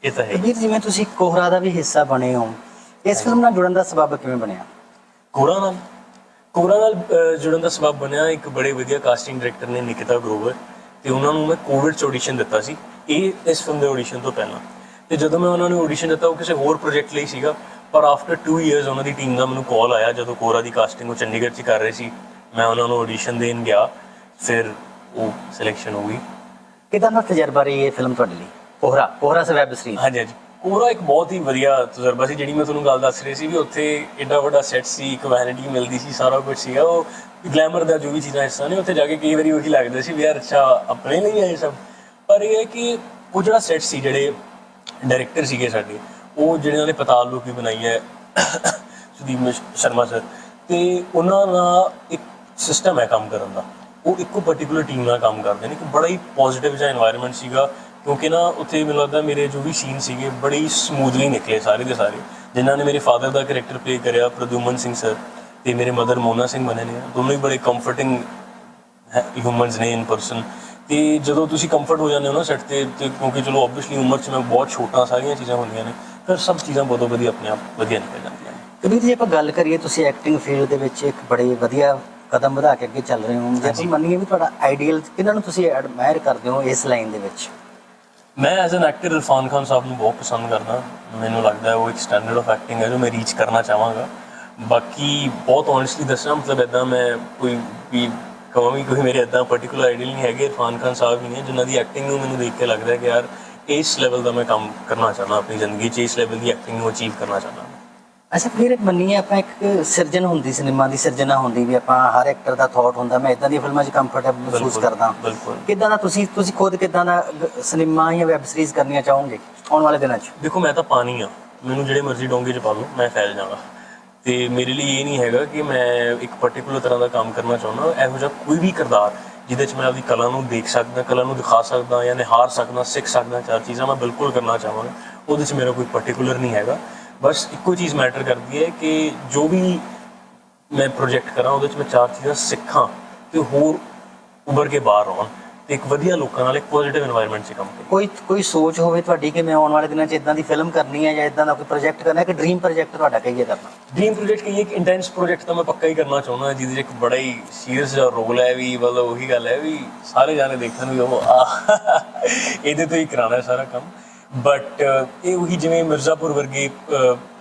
ਇਹ ਤਾਂ ਹੈ। ਵੀਰ ਜਿਵੇਂ ਤੁਸੀਂ ਕੋਹਰਾ ਦਾ ਵੀ ਹਿੱਸਾ ਬਣੇ ਹੋ ਇਸ ਫਿਲਮ ਨਾਲ ਜੁੜਨ ਦਾ ਸਬਬ ਕਿਵੇਂ ਬਣਿਆ? ਕੋਰਾ ਨਾਲ? ਕੋਰਾ ਨਾਲ ਜੁੜਨ ਦਾ ਸਬਬ ਬਣਿਆ ਇੱਕ ਬੜੇ ਵਧੀਆ ਕਾਸਟਿੰਗ ਡਾਇਰੈਕਟਰ ਨੇ ਨਿਕਿਤਾ ਗਰੋਵਰ ਤੇ ਉਹਨਾਂ ਨੂੰ ਮੈਂ ਕੋਵਿਡ ਚ ਆਡੀਸ਼ਨ ਦਿੱਤਾ ਸੀ। ਇਹ ਇਸ ਫਿਲਮ ਦੇ ਆਡੀਸ਼ਨ ਤੋਂ ਪਹਿਲਾਂ। ਤੇ ਜਦੋਂ ਮੈਂ ਉਹਨਾਂ ਨੂੰ ਆਡੀਸ਼ਨ ਦਿੱਤਾ ਉਹ ਕਿਸੇ ਹੋਰ ਪ੍ਰੋਜੈਕਟ ਲਈ ਸੀਗਾ। ਪਰ ਆਫਟਰ 2 ਇਅਰਸ ਉਹਨਾਂ ਦੀ ਟੀਮ ਦਾ ਮੈਨੂੰ ਕਾਲ ਆਇਆ ਜਦੋਂ ਕੋਰਾ ਦੀ ਕਾਸਟਿੰਗ ਉਹ ਚੰਡੀਗੜ੍ਹ 'ਚ ਕਰ ਰਹੇ ਸੀ। ਮੈਂ ਉਹਨਾਂ ਨੂੰ ਆਡੀਸ਼ਨ ਦੇਣ ਗਿਆ ਫਿਰ ਉਹ ਸਿਲੈਕਸ਼ਨ ਹੋ ਗਈ। ਕਿਦਾਂ ਦਾ ਤਜਰਬਾ ਰਹੀ ਇਹ ਫਿਲਮ ਤੁਹਾਡੇ ਲਈ? ਕੋਹਰਾ ਕੋਹਰਾ ਸੇ ਵੈਬ ਸੀਰੀਜ਼ ਹਾਂਜੀ ਹਾਂਜੀ। ਕੋਰਾ ਇੱਕ ਬਹੁਤ ਹੀ ਵਧੀਆ ਤਜਰਬਾ ਸੀ ਜਿਹੜੀ ਮੈਂ ਤੁਹਾਨੂੰ ਗੱਲ ਦੱਸ ਰਹੀ ਸੀ ਵੀ ਉੱਥੇ ਏਡਾ ਵੱਡਾ ਸੈੱਟ ਸੀ ਇੱਕ ਵੈਨਿਟੀ ਮਿਲਦੀ ਸੀ ਸਾਰਾ ਕੁਝ ਸੀਗਾ। ਉਹ ਗਲੈਮਰ ਦਾ ਜੋ ਵੀ ਚੀਜ਼ਾਂ ਹਿੱਸਾ ਨੇ ਉੱਥੇ ਜਾ ਕੇ ਕਈ ਵਾਰੀ ਉਹੀ ਲੱਗਦਾ ਸੀ ਵੀ ਯਾਰ ਅੱਛਾ ਆਪਣੇ ਲਈ ਹੈ ਇਹ ਸਭ। ਪਰ ਇਹ ਹੈ ਕਿ ਉਹ ਜਿਹੜਾ ਸੈੱਟ ਸੀ ਜਿਹੜੇ ਡਾਇਰੈਕਟਰ ਸੀਗੇ ਸਾਡੇ ਉਹ ਜਿਹੜੇ ਨੇ ਪਤਾਲ ਲੋਕੀ ਬਣਾਈ ਹੈ, ਸੁਦੀਪ ਸ਼ਰਮਾ ਸਰ ਤੇ ਉਹਨਾਂ ਦਾ ਇੱਕ ਸਿਸਟਮ ਹੈ ਕੰਮ ਕਰਨ ਦਾ। ਉਹ ਇੱਕੋ ਪਾਰਟਿਕੂਲਰ ਟੀਮ ਨਾਲ ਕੰਮ ਕਰਦੇ ਨੇ ਕਿ ਬੜਾ ਹੀ ਪੋਜ਼ਿਟਿਵ ਜਿਹਾ এনवायरमेंट ਸੀਗਾ, ਕਿਉਂਕਿ ਨਾ ਉੱਥੇ ਮੈਨੂੰ ਲੱਗਦਾ ਮੇਰੇ ਜੋ ਵੀ ਸੀਨ ਸੀਗੇ, ਬੜੇ ਸਮੂਥਲੀ ਨਿਕਲੇ ਸਾਰੇ ਦੇ ਸਾਰੇ। ਜਿਨ੍ਹਾਂ ਨੇ ਮੇਰੇ ਫਾਦਰ ਦਾ ਕੈਰੈਕਟਰ ਪਲੇ ਕਰਿਆ, ਪ੍ਰਦੂਮਨ ਸਿੰਘ ਸਰ ਤੇ ਮੇਰੇ ਮਦਰ ਮੋਨਾ ਸਿੰਘ ਬਣੇ ਨੇ। ਦੋਨੋਂ ਹੀ ਬੜੇ ਕੰਫਰਟਿੰਗ ਹੈ ਹਿਊਮਨਸ ਨੇ ਇਨ ਪਰਸਨ ਤੇ ਜਦੋਂ ਤੁਸੀਂ ਕੰਫਰਟ ਹੋ ਜਾਂਦੇ ਹੋ ਨਾ ਸੈੱਟ ਤੇ ਕਿਉਂਕਿ ਚਲੋ ਆਬਵੀਅਸਲੀ ਉਮਰ 'ਚ ਮੈਂ ਬਹੁਤ ਛੋਟਾ, ਸਾਰੀਆਂ ਚੀਜ਼ਾਂ ਹੁੰਦੀਆਂ ਨੇ। ਫਿਰ ਸਭ ਚੀਜ਼ਾਂ ਬਹੁਤ ਵਧੀਆ ਆਪਣੇ ਆਪ ਵਧੀਆ ਨਿਕਲ ਜਾਂਦੀਆਂ ਨੇ। ਕਬੀਰ ਜੀ ਆਪਾਂ ਗੱਲ ਕਰੀਏ ਤੁਸੀਂ ਐਕਟਿੰਗ ਫੀਲਡ ਦੇ ਵਿੱਚ ਇੱਕ ਬੜੇ ਵਧੀਆ ਕਦਮ ਵਧਾ ਕੇ ਅੱਗੇ ਚੱਲ ਰਹੇ ਹੋ। ਜੇ ਆਪਾਂ ਮੰਨੀਏ ਵੀ ਤੁਹਾਡਾ ਆਈਡੀਅਲ ਕਿਹਨਾਂ ਨੂੰ ਤੁਸੀਂ ਐਡਮਾਇਰ ਕਰਦੇ ਹੋ ਇਸ ਲਾਈਨ ਦੇ ਵਿੱਚ? ਮੈਂ as an actor Irfan Khan sahib ਨੂੰ ਬਹੁਤ ਪਸੰਦ ਕਰਦਾ। ਮੈਨੂੰ ਲੱਗਦਾ ਹੈ ਉਹ ਇੱਕ ਸਟੈਂਡਰਡ ਆਫ ਐਕਟਿੰਗ ਹੈ ਜੋ ਮੈਂ ਰੀਚ ਕਰਨਾ ਚਾਹਾਂਗਾ। ਬਾਕੀ ਬਹੁਤ ਓਨੈਸਟਲੀ ਦੱਸਣਾ ਮਤਲਬ ਇਦਾਂ ਮੈਂ ਕੋਈ ਵੀ ਕਹਾਂ ਵੀ ਕੋਈ ਮੇਰੇ ਇਦਾਂ ਪਾਰਟਿਕੂਲਰ ਆਈਡੀਅਲ ਨਹੀਂ ਹੈਗੇ ਇਰਫਾਨ ਖਾਨ ਸਾਹਿਬ ਹੀ ਨੇ ਜਿਨ੍ਹਾਂ ਦੀ ਐਕਟਿੰਗ ਨੂੰ ਮੈਨੂੰ ਦੇਖ ਕੇ ਲੱਗਦਾ ਹੈ ਕਿ ਯਾਰ ਇਸ ਲੈਵਲ ਦਾ ਮੈਂ ਕੰਮ ਕਰਨਾ ਚਾਹੁੰਦਾ ਆਪਣੀ ਜ਼ਿੰਦਗੀ 'ਚ ਇਸ ਲੈਵਲ ਦੀ ਐਕਟਿੰਗ ਨੂੰ ਅਚੀਵ ਕਰਨਾ ਚਾਹੁੰਦਾ। ਅੱਛਾ ਫਿਰ ਮੰਨੀਏ ਆਪਾਂ ਇੱਕ ਸਿਰਜਣ ਹੁੰਦੀ ਸਿਨੇਮਾ ਦੀ ਸਿਰਜਣਾ ਹੁੰਦੀ ਵੀ ਆਪਾਂ ਹਰ ਐਕਟਰ ਦਾ ਥਾਟ ਹੁੰਦਾ ਮੈਂ ਇਦਾਂ ਦੀਆਂ ਫਿਲਮਾਂ 'ਚ ਕੰਫਰਟੇਬਲ ਮਹਿਸੂਸ ਕਰਦਾ। ਕਿਦਾਂ ਦਾ ਤੁਸੀਂ ਤੁਸੀਂ ਖੁਦ ਕਿਦਾਂ ਦਾ ਸਿਨੇਮਾ ਜਾਂ ਵੈਬ ਸੀਰੀਜ਼ ਕਰਨੀਆਂ ਚਾਹੋਗੇ ਆਉਣ ਵਾਲੇ ਦਿਨਾਂ 'ਚ? ਦੇਖੋ ਮੈਂ ਤਾਂ ਪਾਣੀ ਆ। ਮੈਨੂੰ ਜਿਹੜੇ ਮਰਜ਼ੀ ਡੋਂਗੇ 'ਚ ਪਾ ਲਓ ਮੈਂ ਫੈਲ ਜਾਵਾਂਗਾ ਤੇ ਮੇਰੇ ਲਈ ਇਹ ਨਹੀਂ ਹੈਗਾ ਕਿ ਮੈਂ ਇੱਕ ਪਾਰਟਿਕੂਲਰ ਤਰ੍ਹਾਂ ਦਾ ਕੰਮ ਕਰਨਾ ਚਾਹੁੰਦਾ ਇਹੋ ਜਿਹਾ ਕੋਈ ਵੀ ਕਿਰਦਾਰ ਜਿਹਦੇ 'ਚ ਮੈਂ ਆਪਣੀ ਕਲਾ ਨੂੰ ਦੇਖ ਸਕਦਾ, ਕਲਾ ਨੂੰ ਦਿਖਾ ਸਕਦਾ ਜਾਂ ਨਿਹਾਰ ਸਕਦਾ, ਸਿੱਖ ਸਕਦਾ, ਚਾਰ ਚੀਜ਼ਾਂ ਮੈਂ ਬਿਲਕੁਲ ਕਰਨਾ ਚਾਹਾਂਗਾ। ਉਹਦੇ 'ਚ ਮੇਰਾ ਕੋਈ ਪਾਰਟਿਕੂਲਰ ਨਹੀਂ ਹੈਗਾ। ਬਸ ਇੱਕੋ ਚੀਜ਼ ਮੈਟਰ ਕਰਦੀ ਹੈ ਕਿ ਜੋ ਵੀ ਮੈਂ ਪ੍ਰੋਜੈਕਟ ਕਰਾਂ, ਉਹਦੇ 'ਚ ਮੈਂ ਚਾਰ ਚੀਜ਼ਾਂ ਸਿੱਖਾਂ ਤੇ ਹੋਰ ਉੱਭਰ ਕੇ ਬਾਹਰ ਆਉਣ। ਇੱਕ ਵਧੀਆ ਲੋਕਾਂ ਨਾਲ ਇੱਕ ਪੋਜ਼ਿਟਿਵ এনवायरमेंट 'ਚ ਕੰਮ ਕਰੋ ਕੋਈ ਕੋਈ ਸੋਚ ਹੋਵੇ ਤੁਹਾਡੀ ਕਿ ਮੈਂ ਆਉਣ ਵਾਲੇ ਦਿਨਾਂ 'ਚ ਇਦਾਂ ਦੀ ਫਿਲਮ ਕਰਨੀ ਹੈ ਜਾਂ ਇਦਾਂ ਦਾ ਕੋਈ ਪ੍ਰੋਜੈਕਟ ਕਰਨਾ ਹੈ ਕਿ ਡ੍ਰੀਮ ਪ੍ਰੋਜੈਕਟ ਤੁਹਾਡਾ ਕਹੀਏ ਕਰਨਾ? ਡ੍ਰੀਮ ਪ੍ਰੋਜੈਕਟ ਕੀ ਇੱਕ ਇੰਟੈਂਸ ਪ੍ਰੋਜੈਕਟ ਤਾਂ ਮੈਂ ਪੱਕਾ ਹੀ ਕਰਨਾ ਚਾਹੁੰਦਾ ਜਿਹਦੇ 'ਚ ਇੱਕ ਬੜਾ ਹੀ ਸੀਰੀਅਸ ਜਿਹਾ ਰੋਲ ਹੈ ਵੀ ਮਤਲਬ ਉਹੀ ਗੱਲ ਹੈ ਵੀ ਸਾਰੇ ਜਾਣੇ ਦੇਖਣ ਵੀ ਉਹ ਆ ਇਹਦੇ ਤੋਂ ਹੀ ਕਰਾਣਾ ਸਾਰਾ ਕੰਮ। ਬਟ uh, ਇਹ ਉਹੀ ਜਿਵੇਂ ਮਿਰਜ਼ਾਪੁਰ ਵਰਗੇ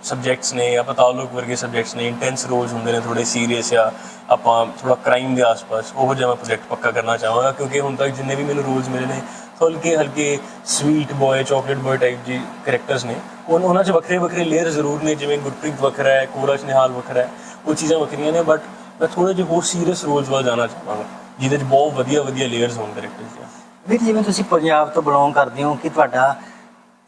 ਸਬਜੈਕਟਸ ਨੇ ਜਾਂ ਪਤਾਲੋਕ ਵਰਗੇ ਸਬਜੈਕਟਸ ਨੇ ਇੰਟੈਂਸ ਰੋਲਸ ਹੁੰਦੇ ਨੇ ਥੋੜੇ ਸੀਰੀਅਸ ਆ ਆਪਾਂ ਥੋੜਾ ਕ੍ਰਾਈਮ ਦੇ ਆਸ-ਪਾਸ, ਉਹ ਜਿਹਾ ਮੈਂ ਪ੍ਰੋਜੈਕਟ ਪੱਕਾ ਕਰਨਾ ਚਾਹਾਂਗਾ, ਕਿਉਂਕਿ ਹੁਣ ਤੱਕ ਜਿੰਨੇ ਵੀ ਮੈਨੂੰ ਰੋਲਸ ਮਿਲੇ ਨੇ, ਹਲਕੇ ਹਲਕੇ sweet boy chocolate boy type ਜੀ ਕੈਰੈਕਟਰਸ ਨੇ ਉਹ ਉਹਨਾਂ 'ਚ ਵੱਖਰੇ ਵੱਖਰੇ ਲੇਅਰ ਜ਼ਰੂਰ ਨੇ, ਜਿਵੇਂ ਗੁਰਪ੍ਰੀਤ ਵੱਖਰਾ ਹੈ ਕੋਰਾਜ ਨਿਹਾਲ ਵੱਖਰਾ ਹੈ, ਉਹ ਚੀਜ਼ਾਂ ਵੱਖਰੀਆਂ ਨੇ ਬਟ ਮੈਂ ਥੋੜੇ ਜਿਹੇ ਹੋਰ ਸੀਰੀਅਸ ਰੋਲਸ ਵੱਲ ਜਾਣਾ ਚਾਹਾਂਗਾ, ਜਿਹਦੇ 'ਚ ਬਹੁਤ ਵਧੀਆ ਵਧੀਆ ਲੇਅਰਸ ਹੋਣ ਕੈਰੈਕਟਰਸ ਦੇ ਵੀਰ, ਜਿਵੇਂ ਤੁਸੀਂ ਪੰਜਾਬ ਤੋਂ ਬਿਲੋਂਗ ਕਰਦੇ ਹੋ, ਕਿ ਤੁਹਾਡਾ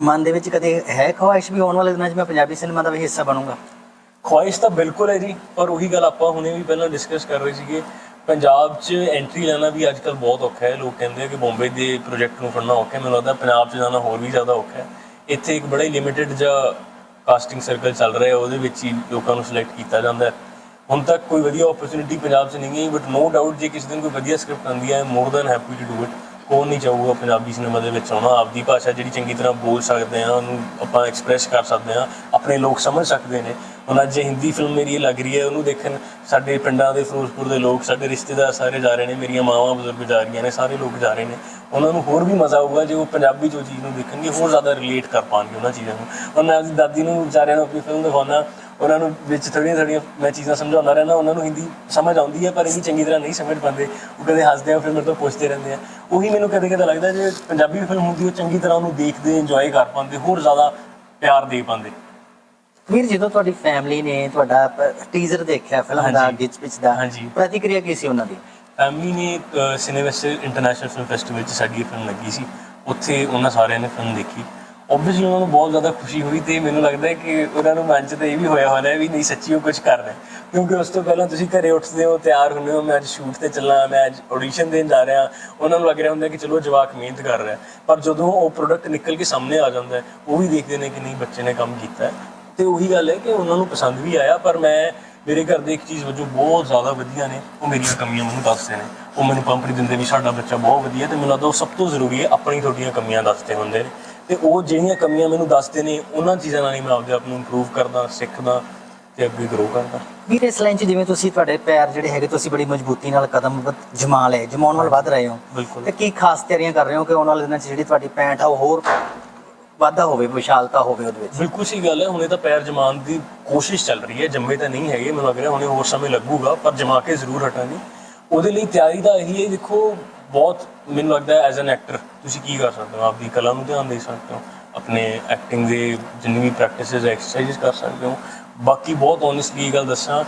ਮਨ ਦੇ ਵਿੱਚ ਕਦੇ ਹੈ ਖੁਆਇਸ਼ ਵੀ ਆਉਣ ਵਾਲੇ ਦਿਨਾਂ 'ਚ ਮੈਂ ਪੰਜਾਬੀ ਸਿਨੇਮਾ ਦਾ ਵੀ ਹਿੱਸਾ ਬਣੂੰਗਾ? ਖੁਆਇਸ਼ ਤਾਂ ਬਿਲਕੁਲ ਹੈ ਜੀ, ਪਰ ਉਹੀ ਗੱਲ ਆਪਾਂ ਹੁਣੇ ਵੀ ਪਹਿਲਾਂ ਡਿਸਕਸ ਕਰ ਰਹੇ ਸੀਗੇ, ਪੰਜਾਬ 'ਚ ਐਂਟਰੀ ਲੈਣਾ ਵੀ ਅੱਜਕੱਲ ਬਹੁਤ ਔਖਾ ਹੈ। ਲੋਕ ਕਹਿੰਦੇ ਆ ਕਿ ਬੰਬੇ ਦੇ ਪ੍ਰੋਜੈਕਟ ਨੂੰ ਫੜਨਾ ਔਖਾ ਹੈ। ਮੈਨੂੰ ਲੱਗਦਾ ਪੰਜਾਬ 'ਚ ਜਾਣਾ ਹੋਰ ਵੀ ਜ਼ਿਆਦਾ ਔਖਾ ਹੈ। ਇੱਥੇ ਇੱਕ ਬੜਾ ਹੀ ਲਿਮਿਟਿਡ ਜਿਹਾ ਕਾਸਟਿੰਗ ਸਰਕਲ ਚੱਲ ਰਿਹਾ ਹੈ, ਉਹਦੇ ਵਿੱਚ ਹੀ ਲੋਕਾਂ ਨੂੰ ਸਿਲੈਕਟ ਕੀਤਾ ਜਾਂਦਾ ਹੈ। ਹੁਣ ਤੱਕ ਕੋਈ ਵਧੀਆ ਓਪਰਚ्युनिटी ਪੰਜਾਬ 'ਚ ਨਹੀਂ ਗਈ ਬਟ ਨੋ ਡਾਊਟ ਜੇ ਕਿਸੇ ਦਿਨ ਕੋਈ ਵਧੀਆ ਸਕ੍ਰਿਪਟ ਆਉਂਦੀ ਹੈ more than happy to do it ਕੌਣ ਨਹੀਂ ਜਾਊਗਾ ਪੰਜਾਬੀ ਸਿਨੇਮਾ ਦੇ ਵਿੱਚ ਆਉਣਾ? ਆਪਦੀ ਭਾਸ਼ਾ ਜਿਹੜੀ ਚੰਗੀ ਤਰ੍ਹਾਂ ਬੋਲ ਸਕਦੇ ਆ ਉਹਨੂੰ ਆਪਾਂ ਐਕਸਪ੍ਰੈਸ ਕਰ ਸਕਦੇ ਆ ਆਪਣੇ ਲੋਕ ਸਮਝ ਸਕਦੇ ਨੇ। ਹੁਣ ਅੱਜ ਹਿੰਦੀ ਫਿਲਮ ਮੇਰੀ ਇਹ ਲੱਗ ਰਹੀ ਹੈ, ਉਹਨੂੰ ਦੇਖਣ ਸਾਡੇ ਪਿੰਡਾਂ ਦੇ, ਫਿਰੋਜ਼ਪੁਰ ਦੇ ਲੋਕ, ਸਾਡੇ ਰਿਸ਼ਤੇਦਾਰ ਸਾਰੇ ਜਾ ਰਹੇ ਨੇ, ਮੇਰੀਆਂ ਮਾਵਾਂ ਬਜ਼ੁਰਗ ਜਾ ਰਹੀਆਂ ਨੇ, ਸਾਰੇ ਲੋਕ ਜਾ ਰਹੇ ਨੇ। ਉਹਨਾਂ ਨੂੰ ਹੋਰ ਵੀ ਮਜ਼ਾ ਆਊਗਾ ਜੇ ਉਹ ਪੰਜਾਬੀ ਜੋ ਚੀਜ਼ ਨੂੰ ਦੇਖਣਗੇ, ਹੋਰ ਜ਼ਿਆਦਾ ਰਿਲੇਟ ਕਰ ਪਾਣਗੇ ਉਹਨਾਂ ਚੀਜ਼ਾਂ ਨੂੰ। ਔਰ ਮੈਂ ਆਪਣੀ ਦਾਦੀ ਨੂੰ ਵਿਚਾਰਿਆਂ ਨੂੰ ਆਪਣੀ ਫਿਲਮ ਦਿਖਾਉਣਾ ਉਹਨਾਂ ਨੂੰ ਵਿੱਚ ਥੋੜ੍ਹੀਆਂ ਥੋੜ੍ਹੀਆਂ ਮੈਂ ਚੀਜ਼ਾਂ ਸਮਝਾਉਂਦਾ ਰਹਿਣਾ ਉਹਨਾਂ ਨੂੰ ਹਿੰਦੀ ਸਮਝ ਆਉਂਦੀ ਹੈ ਪਰ ਇੰਨੀ ਚੰਗੀ ਤਰ੍ਹਾਂ ਨਹੀਂ ਸਮਝ ਪਾਉਂਦੇ। ਉਹ ਕਦੇ ਹੱਸਦੇ ਆ ਫਿਰ ਮੇਰੇ ਤੋਂ ਪੁੱਛਦੇ ਰਹਿੰਦੇ ਆ। ਉਹੀ ਮੈਨੂੰ ਕਦੇ ਕਦੇ ਲੱਗਦਾ ਜੇ ਪੰਜਾਬੀ ਫਿਲਮ ਹੁੰਦੀ ਉਹ ਚੰਗੀ ਤਰ੍ਹਾਂ ਉਹਨੂੰ ਦੇਖਦੇ ਇੰਜੋਏ ਕਰ ਪਾਉਂਦੇ ਹੋਰ ਜ਼ਿਆਦਾ ਪਿਆਰ ਦੇ ਪਾਉਂਦੇ। ਵੀਰ ਜਦੋਂ ਤੁਹਾਡੀ ਫੈਮਿਲੀ ਨੇ ਤੁਹਾਡਾ ਟੀਜ਼ਰ ਦੇਖਿਆ ਫਿਲਮ ਦਾ। ਗਿੱਚ ਪਿਚ ਦਾ ਹਾਂਜੀ। ਪ੍ਰਤੀਕਿਰਿਆ ਕੀ ਸੀ ਉਹਨਾਂ ਦੀ? ਫੈਮਿਲੀ ਨੇ ਸਿਨੇਵੈਸਟ ਇੰਟਰਨੈਸ਼ਨਲ ਫਿਲਮ ਫੈਸਟੀਵਲ 'ਚ ਸਾਡੀ ਇਹ ਫਿਲਮ ਲੱਗੀ ਸੀ। ਉੱਥੇ ਉਹਨਾਂ ਸਾਰਿਆਂ ਨੇ ਫਿਲਮ ਦੇਖੀ। ਓਬਵੀਅਸਲੀ ਉਹਨਾਂ ਨੂੰ ਬਹੁਤ ਜ਼ਿਆਦਾ ਖੁਸ਼ੀ ਹੋਈ ਤੇ ਮੈਨੂੰ ਲੱਗਦਾ ਹੈ ਕਿ ਉਹਨਾਂ ਨੂੰ ਮਨ 'ਚ ਤਾਂ ਇਹ ਵੀ ਹੋਇਆ ਹੋਣਾ ਵੀ ਨਹੀਂ ਸੱਚੀ ਉਹ ਕੁਝ ਕਰ ਰਿਹਾ। ਕਿਉਂਕਿ ਉਸ ਤੋਂ ਪਹਿਲਾਂ ਤੁਸੀਂ ਘਰੇ ਉੱਠਦੇ ਹੋ, ਤਿਆਰ ਹੁੰਦੇ ਹੋ, ਮੈਂ ਅੱਜ ਸ਼ੂਟ ਤੇ ਚੱਲਾਂ, ਮੈਂ ਅੱਜ ਆਡੀਸ਼ਨ ਦੇਣ ਜਾ ਰਿਹਾ, ਉਹਨਾਂ ਨੂੰ ਲੱਗ ਰਿਹਾ ਹੁੰਦਾ ਕਿ ਚਲੋ ਜਵਾਕ ਮਿਹਨਤ ਕਰ ਰਿਹਾ। ਪਰ ਜਦੋਂ ਉਹ ਪ੍ਰੋਡਕਟ ਨਿਕਲ ਕੇ ਸਾਹਮਣੇ ਆ ਜਾਂਦਾ ਹੈ, ਉਹ ਵੀ ਦੇਖਦੇ ਨੇ ਕਿ ਨਹੀਂ, ਬੱਚੇ ਨੇ ਕੰਮ ਕੀਤਾ ਹੈ। ਤੇ ਉਹੀ ਗੱਲ ਹੈ ਕਿ ਉਹਨਾਂ ਨੂੰ ਪਸੰਦ ਵੀ ਆਇਆ, ਪਰ ਮੈਂ, ਮੇਰੇ ਘਰ ਦੇ ਇੱਕ ਚੀਜ਼ ਵਜੋਂ ਬਹੁਤ ਜ਼ਿਆਦਾ ਵਧੀਆ ਨੇ, ਉਹ ਮੇਰੀਆਂ ਕਮੀਆਂ ਮੈਨੂੰ ਦੱਸਦੇ ਨੇ। ਉਹ ਮੈਨੂੰ ਪੰਪਰੀ ਦਿੰਦੇ ਵੀ ਸਾਡਾ ਬੱਚਾ ਬਹੁਤ ਵਧੀਆ ਤੇ ਮੈਨੂੰ ਲੱਗਦਾ ਉਹ ਸਭ ਤੋਂ ਜ਼ਰੂਰੀ ਹੈ ਆਪਣੀ ਤੁਹਾਡੀਆਂ ਕਮੀਆਂ ਦੱਸਦੇ ਹੁੰਦੇ ਨੇ। ਤੇ ਉਹ ਜਿਹੜੀਆਂ ਕਮੀਆਂ ਮੈਨੂੰ ਦੱਸਦੇ ਨੇ ਉਹਨਾਂ ਚੀਜ਼ਾਂ ਨਾਲ ਹੀ ਮੈਂ ਆਪਦੇ ਆਪ ਨੂੰ ਇੰਪਰੂਵ ਕਰਦਾ ਸਿੱਖਦਾ ਤੇ ਅੱਗੇ ਗਰੋ ਕਰਦਾ। ਵੀਰ ਇਸ ਲਾਈਨ 'ਚ ਜਿਵੇਂ ਤੁਸੀਂ ਤੁਹਾਡੇ ਪੈਰ ਜਿਹੜੇ ਹੈਗੇ ਤੁਸੀਂ ਬੜੀ ਮਜ਼ਬੂਤੀ ਨਾਲ ਕਦਮ ਜਮਾ ਲਏ ਜਮਾਉਣ ਵੱਲ ਵੱਧ ਰਹੇ ਹੋ। ਬਿਲਕੁਲ। ਤੇ ਕੀ ਖਾਸ ਤਿਆਰੀਆਂ ਕਰ ਰਹੇ ਹੋ ਕਿ ਵਾਲੇ ਦਿਨਾਂ 'ਚ ਜਿਹੜੀ ਤੁਹਾਡੀ ਪੈਂਟ ਆ ਉਹ ਹੋਰ ਵਾਧਾ ਹੋਵੇ ਵਿਸ਼ਾਲਤਾ ਹੋਵੇ ਉਹਦੇ ਵਿੱਚ? ਬਿਲਕੁਲ ਸਹੀ ਗੱਲ ਹੈ ਹੁਣੇ ਤਾਂ ਪੈਰ ਜਮਾਉਣ ਦੀ ਕੋਸ਼ਿਸ਼ ਚੱਲ ਰਹੀ ਹੈ ਜੰਮੇ ਤਾਂ ਨਹੀਂ ਹੈਗੇ ਮੈਨੂੰ ਲੱਗ ਰਿਹਾ ਹੁਣੇ ਹੋਰ ਸਮੇਂ ਲੱਗੂਗਾ ਪਰ ਜਮਾ ਕੇ ਜ਼ਰੂਰ ਹਟਾਂਗੇ। ਉਹਦੇ ਲਈ ਤਿਆਰੀ ਤਾਂ ਇਹੀ ਹੈ ਦੇਖੋ ਬਹੁਤ ਮੈਨੂੰ ਲੱਗਦਾ ਐਜ਼ ਐਨ ਐਕਟਰ ਤੁਸੀਂ ਕੀ ਕਰ ਸਕਦੇ ਹੋ? ਆਪਦੀ ਕਲਾ ਨੂੰ ਧਿਆਨ ਦੇ ਸਕਦੇ ਹੋ, ਆਪਣੇ ਐਕਟਿੰਗ ਦੇ ਜਿੰਨੀ ਵੀ ਪ੍ਰੈਕਟਿਸਿਸ ਐਕਸਰਸਾਈਜ਼ ਕਰ ਸਕਦੇ ਹੋ। ਬਾਕੀ ਬਹੁਤ ਓਨੈਸਟਲੀ ਇਹ ਗੱਲ ਦੱਸਾਂ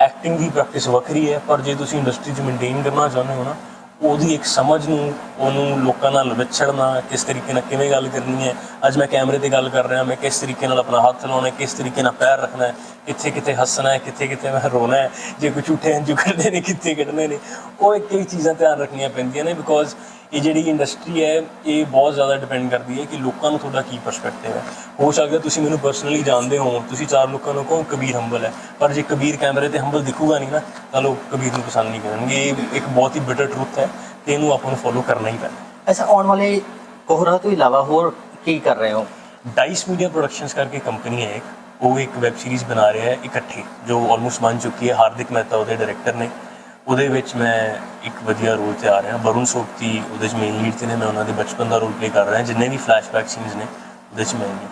ਐਕਟਿੰਗ ਦੀ ਪ੍ਰੈਕਟਿਸ ਵੱਖਰੀ ਹੈ, ਪਰ ਜੇ ਤੁਸੀਂ ਇੰਡਸਟਰੀ 'ਚ ਮੇਨਟੇਨ ਕਰਨਾ ਚਾਹੁੰਦੇ ਹੋ ਨਾ, ਉਹਦੀ ਇੱਕ ਸਮਝ ਨੂੰ, ਉਹਨੂੰ ਲੋਕਾਂ ਨਾਲ ਵਿਛੜਨਾ, ਕਿਸ ਤਰੀਕੇ ਨਾਲ ਕਿਵੇਂ ਗੱਲ ਕਰਨੀ ਹੈ, ਅੱਜ ਮੈਂ ਕੈਮਰੇ ਤੇ ਗੱਲ ਕਰ ਰਿਹਾ, ਮੈਂ ਕਿਸ ਤਰੀਕੇ ਨਾਲ ਆਪਣਾ ਹੱਥ ਲਾਉਣਾ ਕਿਸ ਤਰੀਕੇ ਨਾਲ ਪੈਰ ਰੱਖਣਾ ਕਿੱਥੇ ਕਿੱਥੇ ਹੱਸਣਾ ਹੈ ਕਿੱਥੇ ਕਿੱਥੇ ਮੈਂ ਰੋਣਾ ਹੈ ਜੇ ਕੋਈ ਝੂਠੇ ਹੰਝੂ ਕੱਢਦੇ ਨੇ ਕਿੱਥੇ ਕੱਢਣੇ ਨੇ। ਉਹ ਇੱਕ ਇੱਕ ਚੀਜ਼ਾਂ ਧਿਆਨ ਰੱਖਣੀਆਂ ਪੈਂਦੀਆਂ ਨੇ ਬਿਕੋਜ਼ ਇਹ ਜਿਹੜੀ ਇੰਡਸਟਰੀ ਹੈ ਇਹ ਬਹੁਤ ਜ਼ਿਆਦਾ ਡਿਪੈਂਡ ਕਰਦੀ ਹੈ ਕਿ ਲੋਕਾਂ ਨੂੰ ਤੁਹਾਡਾ ਕੀ ਪਰਸਪੈਕਟਿਵ ਹੈ। ਹੋ ਸਕਦਾ ਤੁਸੀਂ ਮੈਨੂੰ ਪਰਸਨਲੀ ਜਾਣਦੇ ਹੋ ਤੁਸੀਂ ਚਾਰ ਲੋਕਾਂ ਨੂੰ ਕਹੋ ਕਬੀਰ ਹੰਬਲ ਹੈ ਪਰ ਜੇ ਕਬੀਰ ਕੈਮਰੇ ਤੇ ਹੰਬਲ ਦਿਖੂਗਾ ਨਹੀਂ ਨਾ ਤਾਂ ਲੋਕ ਕਬੀਰ ਨੂੰ ਪਸੰਦ ਨਹੀਂ ਕਰਨਗੇ। ਇਹ ਇੱਕ ਬਹੁਤ ਹੀ ਬਿਟਰ ਟਰੂਥ ਹੈ ਤੇ ਇਹਨੂੰ ਆਪਾਂ ਨੂੰ ਫੋਲੋ ਕਰਨਾ ਹੀ ਪੈਣਾ। ਅੱਛਾ ਆਉਣ ਵਾਲੇ ਕੋਹਰਾ ਤੋਂ ਇਲਾਵਾ ਹੋਰ ਕੀ ਕਰ ਰਹੇ ਹੋ? ਡਾਈਸ ਮੀਡੀਆ ਪ੍ਰੋਡਕਸ਼ਨਸ ਕਰਕੇ ਕੰਪਨੀ ਹੈ ਇੱਕ। ਉਹ ਇੱਕ ਵੈਬ ਸੀਰੀਜ਼ ਬਣਾ ਰਿਹਾ ਹੈ ਇਕੱਠੇ, ਜੋ ਆਲਮੋਸਟ ਬਣ ਚੁੱਕੀ ਹੈ। ਹਾਰਦਿਕ ਮਹਿਤਾ ਉਹਦੇ ਡਾਇਰੈਕਟਰ ਨੇ। ਉਹਦੇ ਵਿੱਚ ਮੈਂ ਇੱਕ ਵਧੀਆ ਰੋਲ ਤੇ ਆ ਰਿਹਾ। ਵਰੁਣ ਸੋਪਤੀ ਉਹਦੇ ਚ ਮੇਨ ਲੀਡ ਤੇ ਨੇ। ਮੈਂ ਉਹਨਾਂ ਦੇ ਬਚਪਨ ਦਾ ਰੋਲ ਪਲੇ ਕਰ ਰਿਹਾ। ਜਿੰਨੇ ਵੀ ਫਲੈਸ਼ਬੈਕ ਸੀਨਸ ਨੇ, ਉਹਦੇ ਚ ਮੈਂ ਹੀ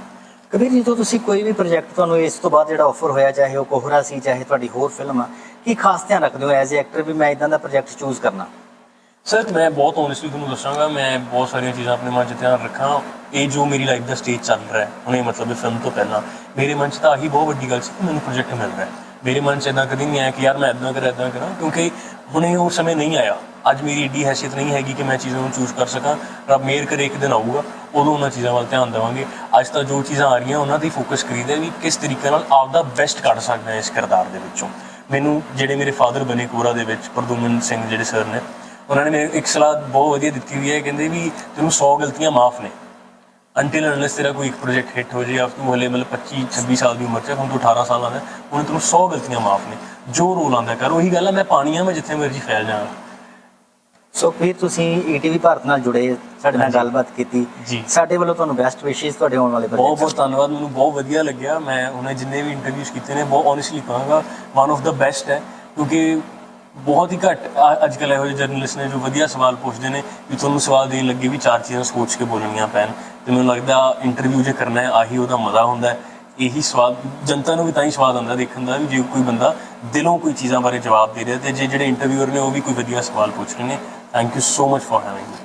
ਕਬੀਰ ਜਦੋਂ ਤੁਸੀਂ ਕੋਈ ਵੀ ਪ੍ਰੋਜੈਕਟ ਤੁਹਾਨੂੰ ਇਸ ਤੋਂ ਬਾਅਦ ਜਿਹੜਾ ਆਫਰ ਹੋਇਆ, ਚਾਹੇ ਉਹ ਕੋਹਰਾ ਸੀ, ਚਾਹੇ ਤੁਹਾਡੀ ਹੋਰ ਫਿਲਮ ਆ, ਕੀ ਖਾਸ ਧਿਆਨ ਰੱਖਦੇ ਹੋ? ਐਜ਼ ਅ ਐਕਟਰ ਵੀ ਮੈਂ ਇਦਾਂ ਦਾ ਪ੍ਰੋਜੈਕਟ ਚੂਜ਼ ਕਰਨਾ। ਸਰ ਮੈਂ ਬਹੁਤ ਓਨੈਸਟਲੀ ਤੁਹਾਨੂੰ ਦੱਸਾਂਗਾ, ਮੈਂ ਬਹੁਤ ਸਾਰੀਆਂ ਚੀਜ਼ਾਂ ਆਪਣੇ ਮਨ 'ਚ ਧਿਆਨ ਰੱਖਾਂ। ਇਹ ਜੋ ਮੇਰੀ ਲਾਈਫ ਦਾ ਸਟੇਜ ਚੱਲ ਰਿਹਾ ਹੈ, ਹੁਣੇ ਮਤਲਬ ਇਹ ਫਿਲਮ ਤੋਂ ਪਹਿਲਾਂ, ਮੇਰੇ ਮਨ 'ਚ ਤਾਂ ਆਹੀ ਬਹੁਤ ਵੱਡੀ ਗੱਲ ਸੀ ਕਿ ਮੈਨੂੰ ਪ੍ਰੋਜੈਕਟ ਮਿਲ ਰਿਹਾ ਹੈ। ਮੇਰੇ ਮਨ 'ਚ ਇਦਾਂ ਕਦੀ ਨਹੀਂ ਆਇਆ ਕਿ ਯਾਰ ਮੈਂ ਇਦਾਂ ਕਰਾਂ ਇਦਾਂ ਕਰਾਂ, ਕਿਉਂਕਿ ਹੁਣੇ ਉਹ ਸਮੇਂ ਨਹੀਂ ਆਇਆ। ਅੱਜ ਮੇਰੀ ਏਡੀ ਹੈਸੀਅਤ ਨਹੀਂ ਹੈਗੀ ਕਿ ਮੈਂ ਚੀਜ਼ਾਂ ਨੂੰ ਚੂਜ਼ ਕਰ ਸਕਾਂ। ਰੱਬ ਮੇਰ ਕਰੇ, ਇੱਕ ਦਿਨ ਆਊਗਾ, ਉਦੋਂ ਉਹਨਾਂ ਚੀਜ਼ਾਂ ਵੱਲ ਧਿਆਨ ਦੇਵਾਂਗੇ। ਅੱਜ ਤਾਂ ਜੋ ਚੀਜ਼ਾਂ ਆ ਰਹੀਆਂ, ਉਹਨਾਂ ਤੇ ਫੋਕਸ ਕਰੀਦਾ ਵੀ ਕਿਸ ਤਰੀਕੇ ਨਾਲ ਆਪਦਾ ਬੈਸਟ ਕੱਢ ਸਕਦਾ ਇਸ ਕਿਰਦਾਰ ਦੇ ਵਿੱਚੋਂ। ਮੈਨੂੰ ਜਿਹੜੇ ਮੇਰੇ ਫਾਦਰ ਬਣੇ ਕੋਰਾ ਦੇ ਵਿੱਚ, ਪ੍ਰਦੂਮਨ ਸਿੰਘ ਜਿਹੜੇ ਸਰ ਨੇ ਉਹਨਾਂ ਨੇ ਮੈਨੂੰ ਇੱਕ ਸਲਾਹ ਬਹੁਤ ਵਧੀਆ ਦਿੱਤੀ ਹੋਈ ਹੈ ਕਹਿੰਦੇ ਵੀ ਤੈਨੂੰ 100 ਗਲਤੀਆਂ ਮਾਫ ਨੇ। ਅੰਟਿਲ ਅਨਲੈਸ ਤੇਰਾ ਕੋਈ ਇੱਕ ਪ੍ਰੋਜੈਕਟ ਹਿੱਟ ਹੋ ਜੇ ਜਾਂ ਤੂੰ ਹਲੇ ਮਤਲਬ 25 26 ਸਾਲ ਦੀ ਉਮਰ 'ਚ ਹੁਣ ਤੂੰ 18 ਸਾਲਾਂ ਦਾ ਹੁਣ ਤੈਨੂੰ 100 ਗਲਤੀਆਂ ਮਾਫ ਨੇ। ਜੋ ਰੋਲ ਆਂਦਾ ਕਰ ਉਹੀ ਗੱਲ ਹੈ ਮੈਂ ਪਾਣੀ ਆ ਮੈਂ ਜਿੱਥੇ ਮਰਜ਼ੀ ਫੈਲ ਜਾਵਾਂ। ਸੋ ਫਿਰ ਤੁਸੀਂ ਈਟੀਵੀ ਭਾਰਤ ਨਾਲ ਜੁੜੇ ਸਾਡੇ ਨਾਲ। ਗੱਲਬਾਤ ਕੀਤੀ। ਸਾਡੇ ਵੱਲੋਂ ਤੁਹਾਨੂੰ ਬੈਸਟ ਵਿਸ਼ੇਸ ਤੁਹਾਡੇ ਆਉਣ ਵਾਲੇ ਬਹੁਤ ਬਹੁਤ ਧੰਨਵਾਦ ਮੈਨੂੰ ਬਹੁਤ ਵਧੀਆ ਲੱਗਿਆ। ਮੈਂ ਉਹਨੇ ਜਿੰਨੇ ਵੀ ਇੰਟਰਵਿਊਜ਼ ਕੀਤੇ ਨੇ ਬਹੁਤ ਓਨੈਸਟਲੀ ਕਹਾਂਗਾ ਵਨ ਆਫ ਦਾ ਬੈਸਟ ਹੈ। ਕਿਉਂਕਿ ਬਹੁਤ ਹੀ ਘੱਟ ਅੱਜ ਕੱਲ੍ਹ ਇਹੋ ਜਿਹੇ ਜਰਨਲਿਸਟ ਨੇ ਜੋ ਵਧੀਆ ਸਵਾਲ ਪੁੱਛਦੇ ਨੇ ਵੀ ਤੁਹਾਨੂੰ ਸਵਾਲ ਦੇਣ ਲੱਗੇ ਵੀ ਚਾਰ ਚੀਜ਼ਾਂ ਸੋਚ ਕੇ ਬੋਲਣੀਆਂ ਪੈਣ ਤੇ ਮੈਨੂੰ ਲੱਗਦਾ ਇੰਟਰਵਿਊ ਜੇ ਕਰਨਾ ਹੈ, ਆਹੀ ਉਹਦਾ ਮਜ਼ਾ ਹੁੰਦਾ ਹੈ। ਇਹੀ ਸਵਾਦ ਜਨਤਾ ਨੂੰ ਵੀ ਤਾਂ ਹੀ ਸਵਾਦ ਆਉਂਦਾ ਦੇਖਣ ਦਾ ਵੀ ਜੇ ਕੋਈ ਬੰਦਾ ਦਿਲੋਂ ਕੋਈ ਚੀਜ਼ਾਂ ਬਾਰੇ ਜਵਾਬ ਦੇ ਰਿਹਾ ਤੇ ਜੇ ਜਿਹੜੇ ਇੰਟਰਵਿਊਅਰ ਨੇ ਉਹ ਵੀ ਕੋਈ ਵਧੀਆ ਸਵਾਲ ਪੁੱਛ ਰਹੇ ਨੇ। Thank you so much for having me